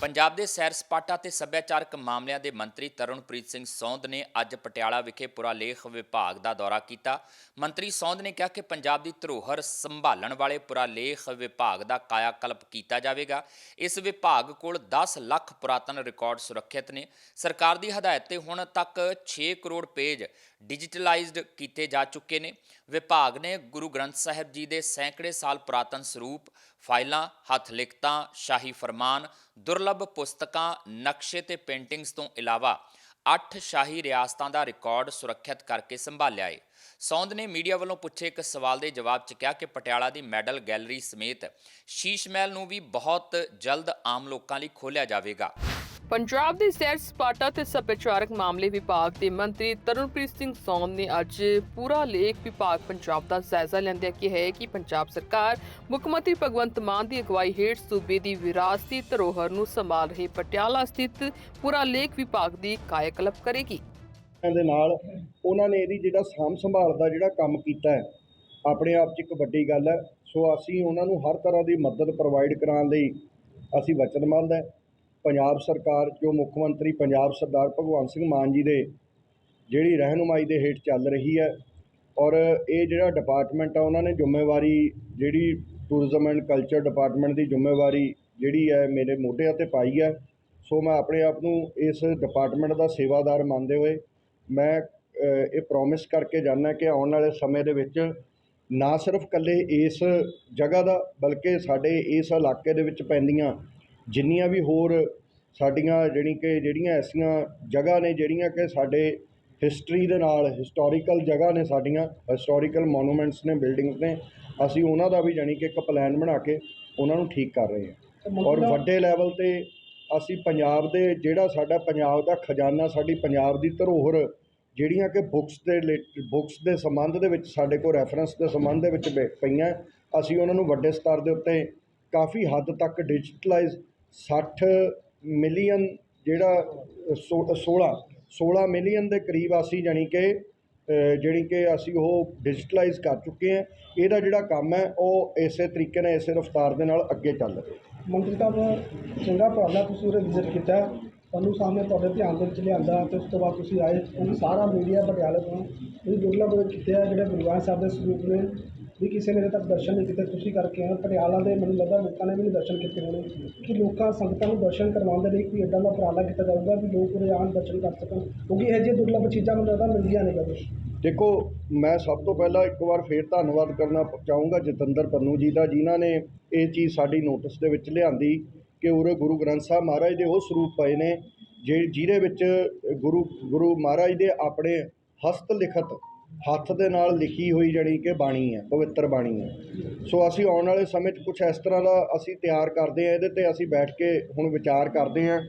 ਪੰਜਾਬ ਦੇ ਸੈਰ ਸਪਾਟਾ ਤੇ ਸੱਭਿਆਚਾਰਕ ਮਾਮਲਿਆਂ ਦੇ ਮੰਤਰੀ ਤਰਨਪ੍ਰੀਤ ਸਿੰਘ ਸੌਂਦ ਨੇ ਅੱਜ ਪਟਿਆਲਾ ਵਿਖੇ ਪੁਰਾਲੇਖ ਵਿਭਾਗ ਦਾ ਦੌਰਾ ਕੀਤਾ। ਮੰਤਰੀ ਸੌਂਦ ਨੇ ਕਿਹਾ ਕਿ ਪੰਜਾਬ ਦੀ ਧਰੋਹਰ ਸੰਭਾਲਣ ਵਾਲੇ ਪੁਰਾਲੇਖ ਵਿਭਾਗ ਦਾ ਕਾਇਆਕਲਪ ਕੀਤਾ ਜਾਵੇਗਾ। ਇਸ ਵਿਭਾਗ ਕੋਲ 10 ਲੱਖ ਪੁਰਾਤਨ ਰਿਕਾਰਡ ਸੁਰੱਖਿਅਤ ਨੇ। ਸਰਕਾਰ ਦੀ ਹਦਾਇਤ ਤੇ ਹੁਣ ਤੱਕ 6 ਕਰੋੜ ਪੇਜ ਡਿਜੀਟਲਾਈਜ਼ਡ ਕੀਤੇ ਜਾ ਚੁੱਕੇ ਨੇ। ਵਿਭਾਗ ਨੇ ਗੁਰੂ ਗ੍ਰੰਥ ਸਾਹਿਬ ਜੀ ਦੇ ਸੈਂਕੜੇ ਸਾਲ ਪੁਰਾਤਨ ਸਰੂਪ, ਫਾਈਲਾਂ, ਹੱਥ ਲਿਖਤਾਂ, ਸ਼ਾਹੀ ਫਰਮਾਨ, ਦੁਰਲਭ ਦੁਰਲੱਭ ਪੁਸਤਕਾਂ, ਨਕਸ਼ੇ ਤੇ ਪੇਂਟਿੰਗਸ ਤੋਂ ਇਲਾਵਾ ਅੱਠ ਸ਼ਾਹੀ ਰਿਆਸਤਾਂ ਦਾ ਰਿਕਾਰਡ ਸੁਰੱਖਿਅਤ ਕਰਕੇ ਸੰਭਾਲਿਆ ਏ। ਸੌਂਦ ਨੇ ਮੀਡੀਆ ਵੱਲੋਂ ਪੁੱਛੇ ਇੱਕ ਸਵਾਲ ਦੇ ਜਵਾਬ 'ਚ ਕਿਹਾ ਕਿ ਪਟਿਆਲਾ ਦੀ ਮੈਡਲ ਗੈਲਰੀ ਸਮੇਤ ਸ਼ੀਸ਼ ਮਹਿਲ ਨੂੰ ਵੀ ਬਹੁਤ ਜਲਦ ਆਮ ਲੋਕਾਂ ਲਈ ਖੋਲ੍ਹਿਆ ਜਾਵੇਗਾ। ਪੰਜਾਬ ਦੇ ਸੈਰ ਸਪਾਟਾ ਤੇ ਸੱਭਿਆਚਾਰਕ ਮਾਮਲੇ ਵਿਭਾਗ ਦੇ ਮੰਤਰੀ ਤਰਨਪ੍ਰੀਤ ਸਿੰਘ ਸੌਮ ਨੇ ਅੱਜ ਪੂਰਾ ਲੇਖ ਵਿਭਾਗ ਪੰਜਾਬ ਦਾ ਜਾਇਜ਼ਾ ਲੈਂਦਿਆਂ ਕਿਹਾ ਹੈ ਕਿ ਪੰਜਾਬ ਸਰਕਾਰ ਮੁੱਖ ਮੰਤਰੀ ਭਗਵੰਤ ਮਾਨ ਦੀ ਅਗਵਾਈ ਹੇਠ ਸੂਬੇ ਦੀ ਵਿਰਾਸਤੀ ਧਰੋਹਰ ਨੂੰ ਸੰਭਾਲ ਰਹੇ ਪਟਿਆਲਾ ਸਥਿਤ ਪੂਰਾ ਲੇਖ ਵਿਭਾਗ ਦੀ ਕਾਇਕਲਪ ਕਰੇਗੀ। ਦੇ ਨਾਲ ਉਹਨਾਂ ਨੇ ਇਹਦੀ ਜਿਹੜਾ ਸਾਂਭ ਸੰਭਾਲ ਦਾ ਜਿਹੜਾ ਕੰਮ ਕੀਤਾ ਹੈ, ਆਪਣੇ ਆਪ 'ਚ ਇੱਕ ਵੱਡੀ ਗੱਲ ਹੈ। ਸੋ ਅਸੀਂ ਉਹਨਾਂ ਨੂੰ ਹਰ ਤਰ੍ਹਾਂ ਦੀ ਮਦਦ ਪ੍ਰੋਵਾਈਡ ਕਰਾਉਣ ਲਈ ਅਸੀਂ ਵਚਨਬੱਧ ਹੈ। ਪੰਜਾਬ ਸਰਕਾਰ, ਜੋ ਮੁੱਖ ਮੰਤਰੀ ਪੰਜਾਬ ਸਰਦਾਰ ਭਗਵੰਤ ਸਿੰਘ ਮਾਨ ਜੀ ਦੇ ਜਿਹੜੀ ਰਹਿਨੁਮਾਈ ਦੇ ਹੇਠ ਚੱਲ ਰਹੀ ਹੈ ਔਰ ਇਹ ਜਿਹੜਾ ਡਿਪਾਰਟਮੈਂਟ ਆ, ਉਹਨਾਂ ਨੇ ਜ਼ਿੰਮੇਵਾਰੀ ਜਿਹੜੀ ਟੂਰਿਜ਼ਮ ਐਂਡ ਕਲਚਰ ਡਿਪਾਰਟਮੈਂਟ ਦੀ ਜ਼ਿੰਮੇਵਾਰੀ ਜਿਹੜੀ ਹੈ ਮੇਰੇ ਮੋਢਿਆਂ ਤੇ ਪਾਈ ਹੈ। ਸੋ ਮੈਂ ਆਪਣੇ ਆਪ ਨੂੰ ਇਸ ਡਿਪਾਰਟਮੈਂਟ ਦਾ ਸੇਵਾਦਾਰ ਮੰਨਦੇ ਹੋਏ ਮੈਂ ਇਹ ਪ੍ਰੋਮਿਸ ਕਰਕੇ ਜਾਣਾ ਕਿ ਆਉਣ ਵਾਲੇ ਸਮੇਂ ਦੇ ਵਿੱਚ ਨਾ ਸਿਰਫ ਇਕੱਲੇ ਇਸ ਜਗ੍ਹਾ ਦਾ ਬਲਕਿ ਸਾਡੇ ਇਸ ਇਲਾਕੇ ਦੇ ਵਿੱਚ ਪੈਂਦੀਆਂ ਜਿੰਨੀਆਂ ਵੀ ਹੋਰ ਸਾਡੀਆਂ ਜਿਹੜੀ ਕਿ ਜਿਹੜੀਆਂ ਐਸੀਆਂ ਜਗ੍ਹਾ ਨੇ ਜਿਹੜੀਆਂ ਕਿ ਸਾਡੇ ਹਿਸਟਰੀ ਦੇ ਨਾਲ ਹਿਸਟੋਰੀਕਲ ਜਗ੍ਹਾ ਨੇ ਸਾਡੀਆਂ ਹਿਸਟੋਰੀਕਲ ਮੋਨੂਮੈਂਟਸ ਨੇ ਬਿਲਡਿੰਗਸ ਨੇ ਅਸੀਂ ਉਹਨਾਂ ਦਾ ਵੀ ਜਾਣੀ ਕਿ ਇੱਕ ਪਲਾਨ ਬਣਾ ਕੇ ਉਹਨਾਂ ਨੂੰ ਠੀਕ ਕਰ ਰਹੇ ਹਾਂ। ਔਰ ਵੱਡੇ ਲੈਵਲ ਤੇ ਅਸੀਂ ਪੰਜਾਬ ਦੇ ਜਿਹੜਾ ਸਾਡਾ ਪੰਜਾਬ ਦਾ ਖਜ਼ਾਨਾ ਸਾਡੀ ਪੰਜਾਬ ਦੀ ਧਰੋਹਰ ਜਿਹੜੀਆਂ ਕਿ ਬੁੱਕਸ ਦੇ ਬੁੱਕਸ ਦੇ ਸੰਬੰਧ ਦੇ ਵਿੱਚ ਸਾਡੇ ਕੋਲ ਰੈਫਰੈਂਸ ਦੇ ਸੰਬੰਧ ਦੇ ਵਿੱਚ ਪਈਆਂ ਅਸੀਂ ਉਹਨਾਂ ਨੂੰ ਵੱਡੇ ਸਤਰ ਦੇ ਉੱਤੇ ਕਾਫੀ ਹੱਦ ਤੱਕ ਡਿਜੀਟਲਾਈਜ਼ ਸੱਠ ਮਿਲੀਅਨ ਜਿਹੜਾ ਸੋ- 16 16 ਮਿਲੀਅਨ ਦੇ ਕਰੀਬ ਅਸੀਂ ਜਾਣੀ ਕਿ ਅ, ਜਿਹੜੀ ਕਿ ਅਸੀਂ ਉਹ ਡਿਜੀਟਲਾਈਜ਼ ਕਰ ਚੁੱਕੇ ਹਾਂ। ਇਹਦਾ ਜਿਹੜਾ ਕੰਮ ਹੈ ਉਹ ਇਸੇ ਤਰੀਕੇ ਨਾਲ ਇਸੇ ਰਫ਼ਤਾਰ ਦੇ ਨਾਲ ਅੱਗੇ ਚੱਲ ਰਿਹਾ। ਮੰਤਰੀ ਸਾਹਿਬ ਚੰਗਾ ਉਪਰਾਲਾ ਤੁਸੀਂ ਉਰੇ ਵਿਜ਼ਿਟ ਕੀਤਾ। ਤੁਹਾਨੂੰ ਸਾਹਮਣੇ ਤੁਹਾਡੇ ਧਿਆਨ ਦੇ ਵਿੱਚ ਲਿਆਂਦਾ ਤੇ ਉਸ ਤੋਂ ਬਾਅਦ ਤੁਸੀਂ ਆਏ। ਕਿਉਂਕਿ ਸਾਰਾ ਮੀਡੀਆ ਪਟਿਆਲੇ ਤੋਂ ਇਹ ਦੁਰਲੱਭ ਕੀਤੇ ਆ ਜਿਹੜੇ ਗੁਰੂ ਗ੍ਰੰਥ ਸਾਹਿਬ ਦੇ ਸਰੂਪ ਨੇ। ਵੀ ਕਿਸੇ ਨੇ ਅਜੇ ਤੱਕ ਦਰਸ਼ਨ ਨਹੀਂ ਕੀਤੇ, ਤੁਸੀਂ ਕਰਕੇ ਆਏ ਹੋ। ਪਟਿਆਲਾ ਦੇ ਮੈਨੂੰ ਲੱਗਦਾ ਲੋਕਾਂ ਨੇ ਵੀ ਨਹੀਂ ਦਰਸ਼ਨ ਕੀਤੇ ਹੋਣੇ। ਕਿ ਲੋਕਾਂ, ਸੰਗਤਾਂ ਨੂੰ ਦਰਸ਼ਨ ਕਰਵਾਉਣ ਦੇ ਲਈ ਕੋਈ ਇੱਦਾਂ ਦਾ ਉਪਰਾਲਾ ਕੀਤਾ ਜਾਊਗਾ ਵੀ ਲੋਕ ਉਰੇ ਆਉਣ, ਦਰਸ਼ਨ ਕਰ ਸਕਣ? ਕਿਉਂਕਿ ਇਹੋ ਜਿਹੀਆਂ ਦੁਰਲੱਭ ਚੀਜ਼ਾਂ ਮੈਨੂੰ ਲੱਗਦਾ ਮਿਲਦੀਆਂ ਨਹੀਂ ਕਦੇ। ਦੇਖੋ, ਮੈਂ ਸਭ ਤੋਂ ਪਹਿਲਾਂ ਇੱਕ ਵਾਰ ਫੇਰ ਧੰਨਵਾਦ ਕਰਨਾ ਚਾਹੂੰਗਾ ਜਤਿੰਦਰ ਪੰਨੂ ਜੀ ਦਾ, ਜਿਨ੍ਹਾਂ ਨੇ ਇਹ ਚੀਜ਼ ਸਾਡੀ ਨੋਟਿਸ ਦੇ ਵਿੱਚ ਲਿਆਂਦੀ ਕਿ ਉਰੇ ਗੁਰੂ ਗ੍ਰੰਥ ਸਾਹਿਬ ਮਹਾਰਾਜ ਦੇ ਉਹ ਸਰੂਪ ਪਏ ਨੇ, ਜੇ ਜਿਹਦੇ ਵਿੱਚ ਗੁਰੂ ਗੁਰੂ ਮਹਾਰਾਜ ਦੇ ਆਪਣੇ ਹਸਤ ਲਿਖਤ ਹੱਥ ਦੇ ਨਾਲ ਲਿਖੀ ਹੋਈ ਜਿਹੜੀ ਕਿ ਬਾਣੀ ਹੈ, ਪਵਿੱਤਰ ਬਾਣੀ ਹੈ। ਸੋ ਅਸੀਂ ਆਉਣ ਵਾਲੇ ਸਮੇਂ 'ਚ ਕੁਝ ਇਸ ਤਰ੍ਹਾਂ ਦਾ ਅਸੀਂ ਤਿਆਰ ਕਰਦੇ ਹਾਂ, ਇਹਦੇ ਤੇ ਅਸੀਂ ਬੈਠ ਕੇ ਹੁਣ ਵਿਚਾਰ ਕਰਦੇ ਹਾਂ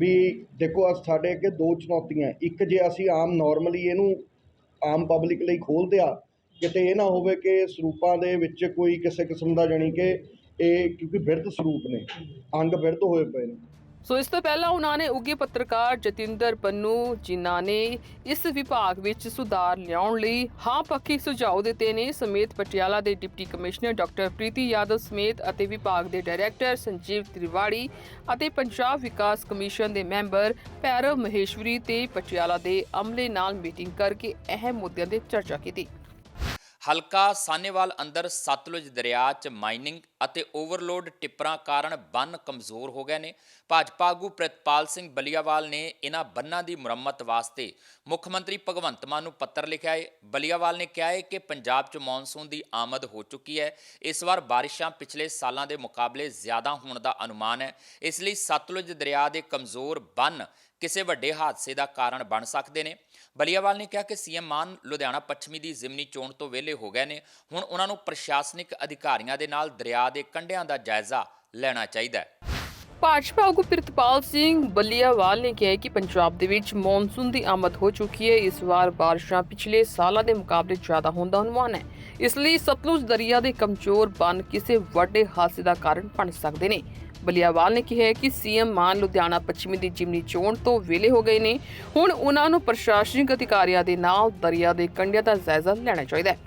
ਵੀ ਦੇਖੋ ਅੱਜ ਸਾਡੇ ਅੱਗੇ ਦੋ ਚੁਣੌਤੀਆਂ, ਇੱਕ ਜੇ ਅਸੀਂ ਆਮ ਨਾਰਮਲੀ ਇਹਨੂੰ ਆਮ ਪਬਲਿਕ ਲਈ ਖੋਲ੍ਹਦੇ ਆ ਕਿਤੇ ਇਹ ਨਾ ਹੋਵੇ ਕਿ ਸਰੂਪਾਂ ਦੇ ਵਿੱਚ ਕੋਈ ਕਿਸੇ ਕਿਸਮ ਦਾ ਜਾਣੀ ਕਿ ਇਹ ਕਿਉਂਕਿ ਬਿਰਧ ਸਰੂਪ ਨੇ, ਅੰਗ ਬਿਰਧ ਹੋਏ ਪਏ ਨੇ। ਸੋ ਇਸ ਤੋਂ ਪਹਿਲਾਂ ਉਹਨਾਂ ਨੇ ਉੱਗੇ ਪੱਤਰਕਾਰ ਜਤਿੰਦਰ ਪੰਨੂ ਜਿਨ੍ਹਾਂ ਨੇ ਇਸ ਵਿਭਾਗ ਵਿੱਚ ਸੁਧਾਰ ਲਿਆਉਣ ਲਈ ਹਾਂ ਪੱਖੀ ਸੁਝਾਅ ਦਿੱਤੇ ਨੇ, ਸਮੇਤ ਪਟਿਆਲਾ ਦੇ deputy commissioner doctor Preeti Yadav ਸਮੇਤ ਅਤੇ ਵਿਭਾਗ ਦੇ ਡਾਇਰੈਕਟਰ ਸੰਜੀਵ ਤ੍ਰਿਵਾੜੀ ਅਤੇ ਪੰਜਾਬ ਵਿਕਾਸ ਕਮਿਸ਼ਨ ਦੇ ਮੈਂਬਰ ਪੈਰਵ ਮਹੇਸ਼ਵਰੀ ਤੇ ਪਟਿਆਲਾ ਦੇ ਅਮਲੇ ਨਾਲ ਮੀਟਿੰਗ ਕਰਕੇ ਅਹਿਮ ਮੁੱਦਿਆਂ ਤੇ ਚਰਚਾ ਕੀਤੀ। ਹਲਕਾ ਸਾਨੇਵਾਲ ਅੰਦਰ ਸਤਲੁਜ ਦਰਿਆ 'ਚ ਮਾਈਨਿੰਗ ਅਤੇ ਓਵਰਲੋਡ ਟਿੱਪਰਾਂ ਕਾਰਨ ਬੰਨ ਕਮਜ਼ੋਰ ਹੋ ਗਏ ਨੇ। ਭਾਜਪਾ ਆਗੂ ਪ੍ਰਿਤਪਾਲ ਸਿੰਘ ਬਲੀਆਵਾਲ ਨੇ ਇਹਨਾਂ ਬੰਨਾਂ ਦੀ ਮੁਰੰਮਤ ਵਾਸਤੇ ਮੁੱਖ ਮੰਤਰੀ ਭਗਵੰਤ ਮਾਨ ਨੂੰ ਪੱਤਰ ਲਿਖਿਆ ਹੈ ਬਲੀਆਵਾਲ ਨੇ ਕਿਹਾ ਹੈ ਕਿ ਪੰਜਾਬ 'ਚ ਮੌਨਸੂਨ ਦੀ ਆਮਦ ਹੋ ਚੁੱਕੀ ਹੈ। ਇਸ ਵਾਰ ਬਾਰਿਸ਼ਾਂ ਪਿਛਲੇ ਸਾਲਾਂ ਦੇ ਮੁਕਾਬਲੇ ਜ਼ਿਆਦਾ ਹੋਣ ਦਾ ਅਨੁਮਾਨ ਹੈ। ਇਸ ਲਈ ਸਤਲੁਜ ਦਰਿਆ ਦੇ ਕਮਜ਼ੋਰ ਬੰਨ ਕਿਸੇ ਵੱਡੇ ਹਾਦਸੇ ਦਾ ਕਾਰਨ ਬਣ ਸਕਦੇ ਨੇ। ਬਲੀਆਵਾਲ ਨੇ ਕਿਹਾ ਕਿ ਸੀਐਮ ਮਾਨ ਲੁਧਿਆਣਾ ਪੱਛਮੀ ਦੀ ਜ਼ਿਮਨੀ ਚੋਣ ਤੋਂ ਵਿਹਲੇ ਹੋ ਗਏ ਨੇ। ਹੁਣ ਉਹਨਾਂ ਨੂੰ ਪ੍ਰਸ਼ਾਸਨਿਕ ਅਧਿਕਾਰੀਆਂ ਦੇ ਨਾਲ ਦਰਿਆ ਦੇ ਕੰਢਿਆਂ ਦਾ ਜਾਇਜ਼ਾ ਲੈਣਾ ਚਾਹੀਦਾ ਹੈ। ਭਾਜਪਾ ਆਗੂ ਪ੍ਰਿਤਪਾਲ ਸਿੰਘ ਬੱਲੀਆਵਾਲ ਨੇ ਕਿਹਾ ਕਿ ਪੰਜਾਬ ਦੇ ਵਿੱਚ ਮੌਨਸੂਨ ਦੀ ਆਮਦ ਹੋ ਚੁੱਕੀ ਹੈ। ਇਸ ਵਾਰ ਬਾਰਿਸ਼ਾਂ ਪਿਛਲੇ ਸਾਲਾਂ ਦੇ ਮੁਕਾਬਲੇ ਜ਼ਿਆਦਾ ਹੋਣ ਦਾ ਅਨੁਮਾਨ ਹੈ। ਇਸ ਲਈ ਸਤਲੁਜ ਦਰਿਆ ਦੇ ਕਮਜ਼ੋਰ ਬੰਨ ਕਿਸੇ ਵੱਡੇ ਹਾਦਸੇ ਦਾ ਕਾਰਨ ਬਣ ਸਕਦੇ ਨੇ। ਬੱਲੀਆਵਾਲ ਨੇ ਕਿਹਾ ਕਿ ਸੀਐਮ ਮਾਨ ਲੁਧਿਆਣਾ ਪੱਛਮੀ ਦੀ ਜਿਮਨੀ ਚੋਣ ਤੋਂ ਵਿਹਲੇ ਹੋ ਗਏ ਨੇ। ਹੁਣ ਉਹਨਾਂ ਨੂੰ ਪ੍ਰਸ਼ਾਸਨਿਕ ਅਧਿਕਾਰੀਆਂ ਦੇ ਨਾਲ ਦਰਿਆ ਦੇ ਕੰਢਿਆਂ ਦਾ ਜਾਇਜ਼ਾ ਲੈਣਾ ਚਾਹੀਦਾ ਹੈ।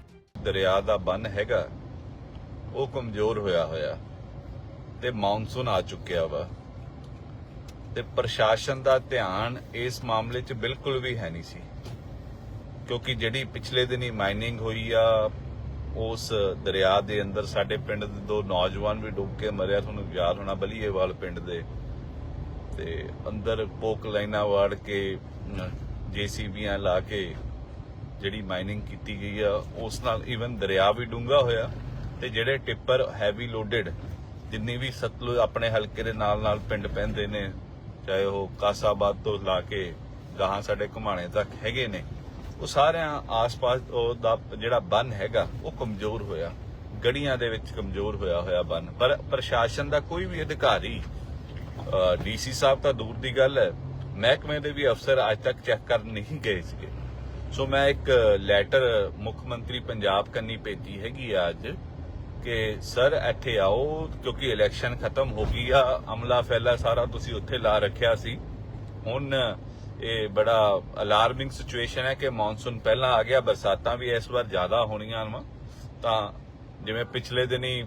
ਦਰਿਆ ਦਾ ਬੰਨ ਹੈਗਾ। ਉਹ ਕਮਜ਼ੋਰ ਹੋਇਆ ਹੋਇਆ। ਤੇ ਮੌਨਸੂਨ ਆ ਚੁੱਕਿਆ ਵਾ। ਤੇ ਪ੍ਰਸ਼ਾਸਨ ਦਾ ਧਿਆਨ ਇਸ ਮਾਮਲੇ 'ਚ ਬਿਲਕੁਲ ਵੀ ਹੈ ਨਹੀਂ ਸੀ। ਕਿਉਂਕਿ ਜਿਹੜੀ ਪਿਛਲੇ ਦਿਨੀ ਮਾਈਨਿੰਗ ਹੋਈ ਆ ਉਸ ਦਰਿਆ ਦੇ ਅੰਦਰ ਸਾਡੇ ਪਿੰਡ ਦੇ ਦੋ ਨੌਜਵਾਨ ਵੀ ਡੁੱਬ ਕੇ ਮਰਿਆ, ਤੁਹਾਨੂੰ ਯਾਦ ਹੋਣਾ ਬਲੀਏਵਾਲ ਪਿੰਡ ਦੇ। ਤੇ ਅੰਦਰ ਪੋਕ ਲਾਈਨਾਂ ਵਾੜ ਕੇ, ਜੀਸੀਬੀਆਂ ਲਾ ਕੇ ਜਿਹੜੀ ਮਾਈਨਿੰਗ ਕੀਤੀ ਗਈ ਆ, ਉਸ ਨਾਲ ਇਵਨ ਦਰਿਆ ਵੀ ਡੂੰਘਾ ਹੋਇਆ ਤੇ ਜਿਹੜੇ ਟਿੱਪਰ ਹੈਵੀ ਲੋਡਡ ਜਿੰਨੀ ਵੀ ਸਤਲੁਜ ਆਪਣੇ ਹਲਕੇ ਦੇ ਨਾਲ ਨਾਲ ਪਿੰਡ ਪੈਂਦੇ ਨੇ, ਚਾਹੇ ਉਹ ਕਾਸਾਬਾਦ ਤੋਂ ਲਾ ਕੇ ਗਾਹਾਂ ਸਾਡੇ ਘੁਮਾਣੇ ਤੱਕ ਹੈਗੇ ਨੇ ਉਹ ਸਾਰਿਆਂ ਆਸ-ਪਾਸ ਦਾ ਜਿਹੜਾ ਬੰਨ ਹੈਗਾ, ਉਹ ਕਮਜ਼ੋਰ ਹੋਇਆ। ਗੜੀਆਂ ਦੇ ਵਿੱਚ ਕਮਜ਼ੋਰ ਹੋਇਆ ਹੋਇਆ ਬੰਨ। ਪਰ ਪ੍ਰਸ਼ਾਸਨ ਦਾ ਕੋਈ ਵੀ ਅਧਿਕਾਰੀ ਡੀਸੀ ਸਾਹਿਬ ਤਾਂ ਦੂਰ ਦੀ ਗੱਲ ਹੈ। ਮਹਿਕਮੇ ਦੇ ਵੀ ਅਫਸਰ ਅੱਜ ਤੱਕ ਚੈੱਕ ਕਰਨ ਨਹੀਂ ਗਏ ਸੀਗੇ। ਸੋ ਮੈਂ ਇੱਕ ਲੈਟਰ ਮੁੱਖ ਮੰਤਰੀ ਪੰਜਾਬ ਕੰਨੀ ਭੇਜੀ ਹੈਗੀ ਅੱਜ ਕਿ, ਸਰ, ਇੱਥੇ ਆਓ, ਕਿਉਂਕਿ ਇਲੈਕਸ਼ਨ ਖਤਮ ਹੋ ਗਈ ਆ, ਅਮਲਾ ਫੈਲਾ ਸਾਰਾ ਤੁਸੀਂ ਉੱਥੇ ਲਾ ਰੱਖਿਆ ਸੀ। ਹੁਣ ਇਹ ਬੜਾ ਅਲਾਰਮਿੰਗ ਸਿਚੁਏਸ਼ਨ ਹੈ ਕਿ ਮੌਨਸੂਨ ਪਹਿਲਾਂ ਆ ਗਿਆ, ਬਰਸਾਤਾਂ ਵੀ ਇਸ ਵਾਰ ਜ਼ਿਆਦਾ ਹੋਣੀਆਂ ਵਾ। ਤਾਂ ਜਿਵੇਂ ਪਿਛਲੇ ਦਿਨੀ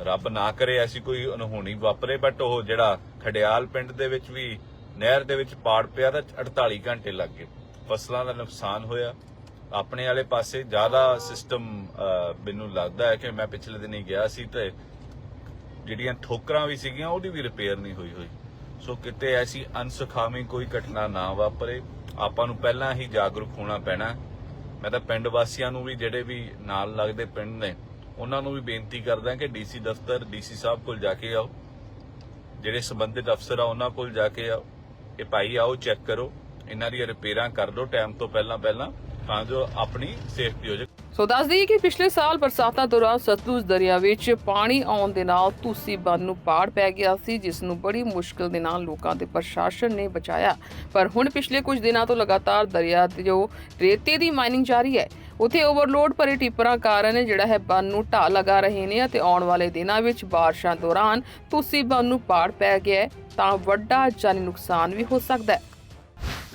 ਰੱਬ ਨਾ ਕਰੇ ਐਸੀ ਕੋਈ ਅਨਹੋਣੀ ਵਾਪਰੇ ਬਟ ਉਹ ਜਿਹੜਾ ਖਡਿਆਲ ਪਿੰਡ ਦੇ ਵਿੱਚ ਵੀ, ਨਹਿਰ ਦੇ ਵਿੱਚ ਪਾੜ ਪਿਆ ਤਾਂ 48 ਘੰਟੇ ਲੱਗ ਗਏ। ਫਸਲਾਂ ਦਾ ਨੁਕਸਾਨ ਹੋਇਆ। ਆਪਣੇ ਵਾਲੇ ਪਾਸੇ ਜ਼ਿਆਦਾ ਸਿਸਟਮ ਮੈਨੂੰ ਲੱਗਦਾ ਹੈ ਕਿ ਮੈਂ ਪਿਛਲੇ ਦਿਨੀ ਗਿਆ ਸੀ ਤੇ ਜਿਹੜੀਆਂ ਠੋਕਰਾਂ ਵੀ ਸੀਗੀਆਂ, ਉਹਦੀ ਵੀ ਰਿਪੇਅਰ ਨਹੀਂ ਹੋਈ ਹੋਈ। ਸੋ ਕਿਤੇ ਐਸੀ ਅਨਸੁਖਾਵੀ ਕੋਈ ਘਟਨਾ ਨਾ ਵਾਪਰੇ। ਆਪਾਂ ਨੂੰ ਪਹਿਲਾਂ ਹੀ ਜਾਗਰੂਕ ਹੋਣਾ ਪੈਣਾ। ਮੈਂ ਤਾਂ ਪਿੰਡ ਵਾਸੀਆਂ ਨੂੰ ਵੀ, ਜਿਹੜੇ ਵੀ ਨਾਲ ਲੱਗਦੇ ਪਿੰਡ ਨੇ, ਉਹਨਾਂ ਨੂੰ ਵੀ ਬੇਨਤੀ ਕਰਦਾ ਕਿ ਡੀਸੀ ਦਫ਼ਤਰ ਡੀਸੀ ਸਾਹਿਬ ਕੋਲ ਜਾ ਕੇ ਆਓ। ਜਿਹੜੇ ਸੰਬੰਧਿਤ ਅਫਸਰ ਆ, ਉਹਨਾਂ ਕੋਲ ਜਾ ਕੇ ਆਓ। ਇਹ ਭਾਈ ਆਓ, ਚੈੱਕ ਕਰੋ। ਇਹਨਾਂ ਦੀਆਂ ਰਿਪੇਅਰਾਂ ਕਰ ਦਿਓ ਟਾਈਮ ਤੋਂ ਪਹਿਲਾਂ ਪਹਿਲਾਂ ਤਾਂ ਜੋ ਆਪਣੀ ਸੇਫਟੀ ਹੋ ਜਾਏ ਸੋ ਦੱਸ ਦਈਏ ਕਿ ਪਿਛਲੇ ਸਾਲ ਬਰਸਾਤਾਂ ਦੌਰਾਨ ਸਤਲੁਜ ਦਰਿਆ ਵਿੱਚ ਪਾਣੀ ਆਉਣ ਦੇ ਨਾਲ ਤੁਸੀਂ ਬੰਨ ਨੂੰ ਪਾੜ ਪੈ ਗਿਆ ਸੀ, ਜਿਸ ਨੂੰ ਬੜੀ ਮੁਸ਼ਕਲ ਦੇ ਨਾਲ ਲੋਕਾਂ ਤੇ ਪ੍ਰਸ਼ਾਸਨ ਨੇ ਬਚਾਇਆ। ਪਰ ਹੁਣ ਪਿਛਲੇ ਕੁਝ ਦਿਨਾਂ ਤੋਂ ਲਗਾਤਾਰ ਦਰਿਆ ਤੇ ਜੋ ਰੇਤੇ ਦੀ ਮਾਈਨਿੰਗ ਜਾਰੀ ਹੈ, ਉਥੇ ਓਵਰਲੋਡ ਭਰੇ ਟਿੱਪਰਾਂ ਕਾਰਨ ਜਿਹੜਾ ਹੈ ਬੰਨ ਨੂੰ ਢਾਹ ਲਗਾ ਰਹੇ ਨੇ ਅਤੇ ਆਉਣ ਵਾਲੇ ਦਿਨਾਂ ਵਿੱਚ ਬਾਰਿਸ਼ਾਂ ਦੌਰਾਨ ਤੁਸੀਂ ਬੰਨ ਨੂੰ ਪਾੜ ਪੈ ਗਿਆ ਤਾਂ ਵੱਡਾ ਜਾਨੀ ਨੁਕਸਾਨ ਵੀ ਹੋ ਸਕਦਾ ਹੈ।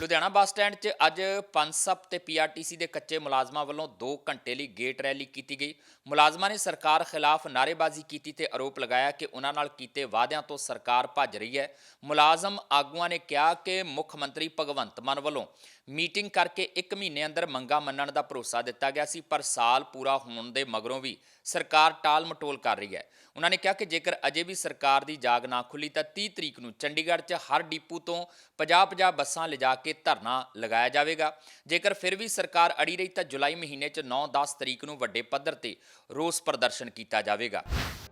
ਲੁਧਿਆਣਾ ਬੱਸ ਸਟੈਂਡ 'ਚ ਅੱਜ ਪਨਸਪ ਤੇ ਪੀਆਰਟੀਸੀ ਦੇ ਕੱਚੇ ਮੁਲਾਜ਼ਮਾਂ ਵੱਲੋਂ 2 ਘੰਟੇ ਲਈ ਗੇਟ ਰੈਲੀ ਕੀਤੀ ਗਈ। ਮੁਲਾਜ਼ਮਾਂ ਨੇ ਸਰਕਾਰ ਖਿਲਾਫ ਨਾਅਰੇਬਾਜ਼ੀ ਕੀਤੀ ਤੇ ਆਰੋਪ ਲਗਾਇਆ ਕਿ ਉਹਨਾਂ ਨਾਲ ਕੀਤੇ ਵਾਅਦਿਆਂ ਤੋਂ ਸਰਕਾਰ ਭੱਜ ਰਹੀ ਹੈ। ਮੁਲਾਜ਼ਮ ਆਗੂਆਂ ਨੇ ਕਿਹਾ ਕਿ ਮੁੱਖ ਮੰਤਰੀ ਭਗਵੰਤ ਮਾਨ ਵੱਲੋਂ ਮੀਟਿੰਗ ਕਰਕੇ 1 ਮਹੀਨੇ ਅੰਦਰ ਮੰਗਾ ਮੰਨਣ ਦਾ ਭਰੋਸਾ ਦਿੱਤਾ ਗਿਆ ਸੀ, ਪਰ ਸਾਲ ਪੂਰਾ ਹੋਣ ਦੇ ਮਗਰੋਂ ਵੀ ਸਰਕਾਰ ਟਾਲ ਮਟੋਲ ਕਰ ਰਹੀ ਹੈ। ਉਹਨਾਂ ਨੇ ਕਿਹਾ ਕਿ ਜੇਕਰ ਅਜੇ ਵੀ ਸਰਕਾਰ ਦੀ ਜਾਗ ਨਾ ਖੁੱਲੀ ਤਾਂ 30 ਤਰੀਕ ਨੂੰ ਚੰਡੀਗੜ੍ਹ 'ਚ ਹਰ ਡੀਪੂ ਤੋਂ 50-50 ਬੱਸਾਂ ਲਿਜਾ ਕੇ ਧਰਨਾ ਲਗਾਇਆ ਜਾਵੇਗਾ। ਜੇਕਰ ਫਿਰ ਵੀ ਸਰਕਾਰ ਅੜੀ ਰਹੀ ਤਾਂ ਜੁਲਾਈ ਮਹੀਨੇ 'ਚ 9-10 ਤਰੀਕ ਨੂੰ ਵੱਡੇ ਪੱਧਰ ਤੇ ਰੋਸ ਪ੍ਰਦਰਸ਼ਨ ਕੀਤਾ ਜਾਵੇਗਾ।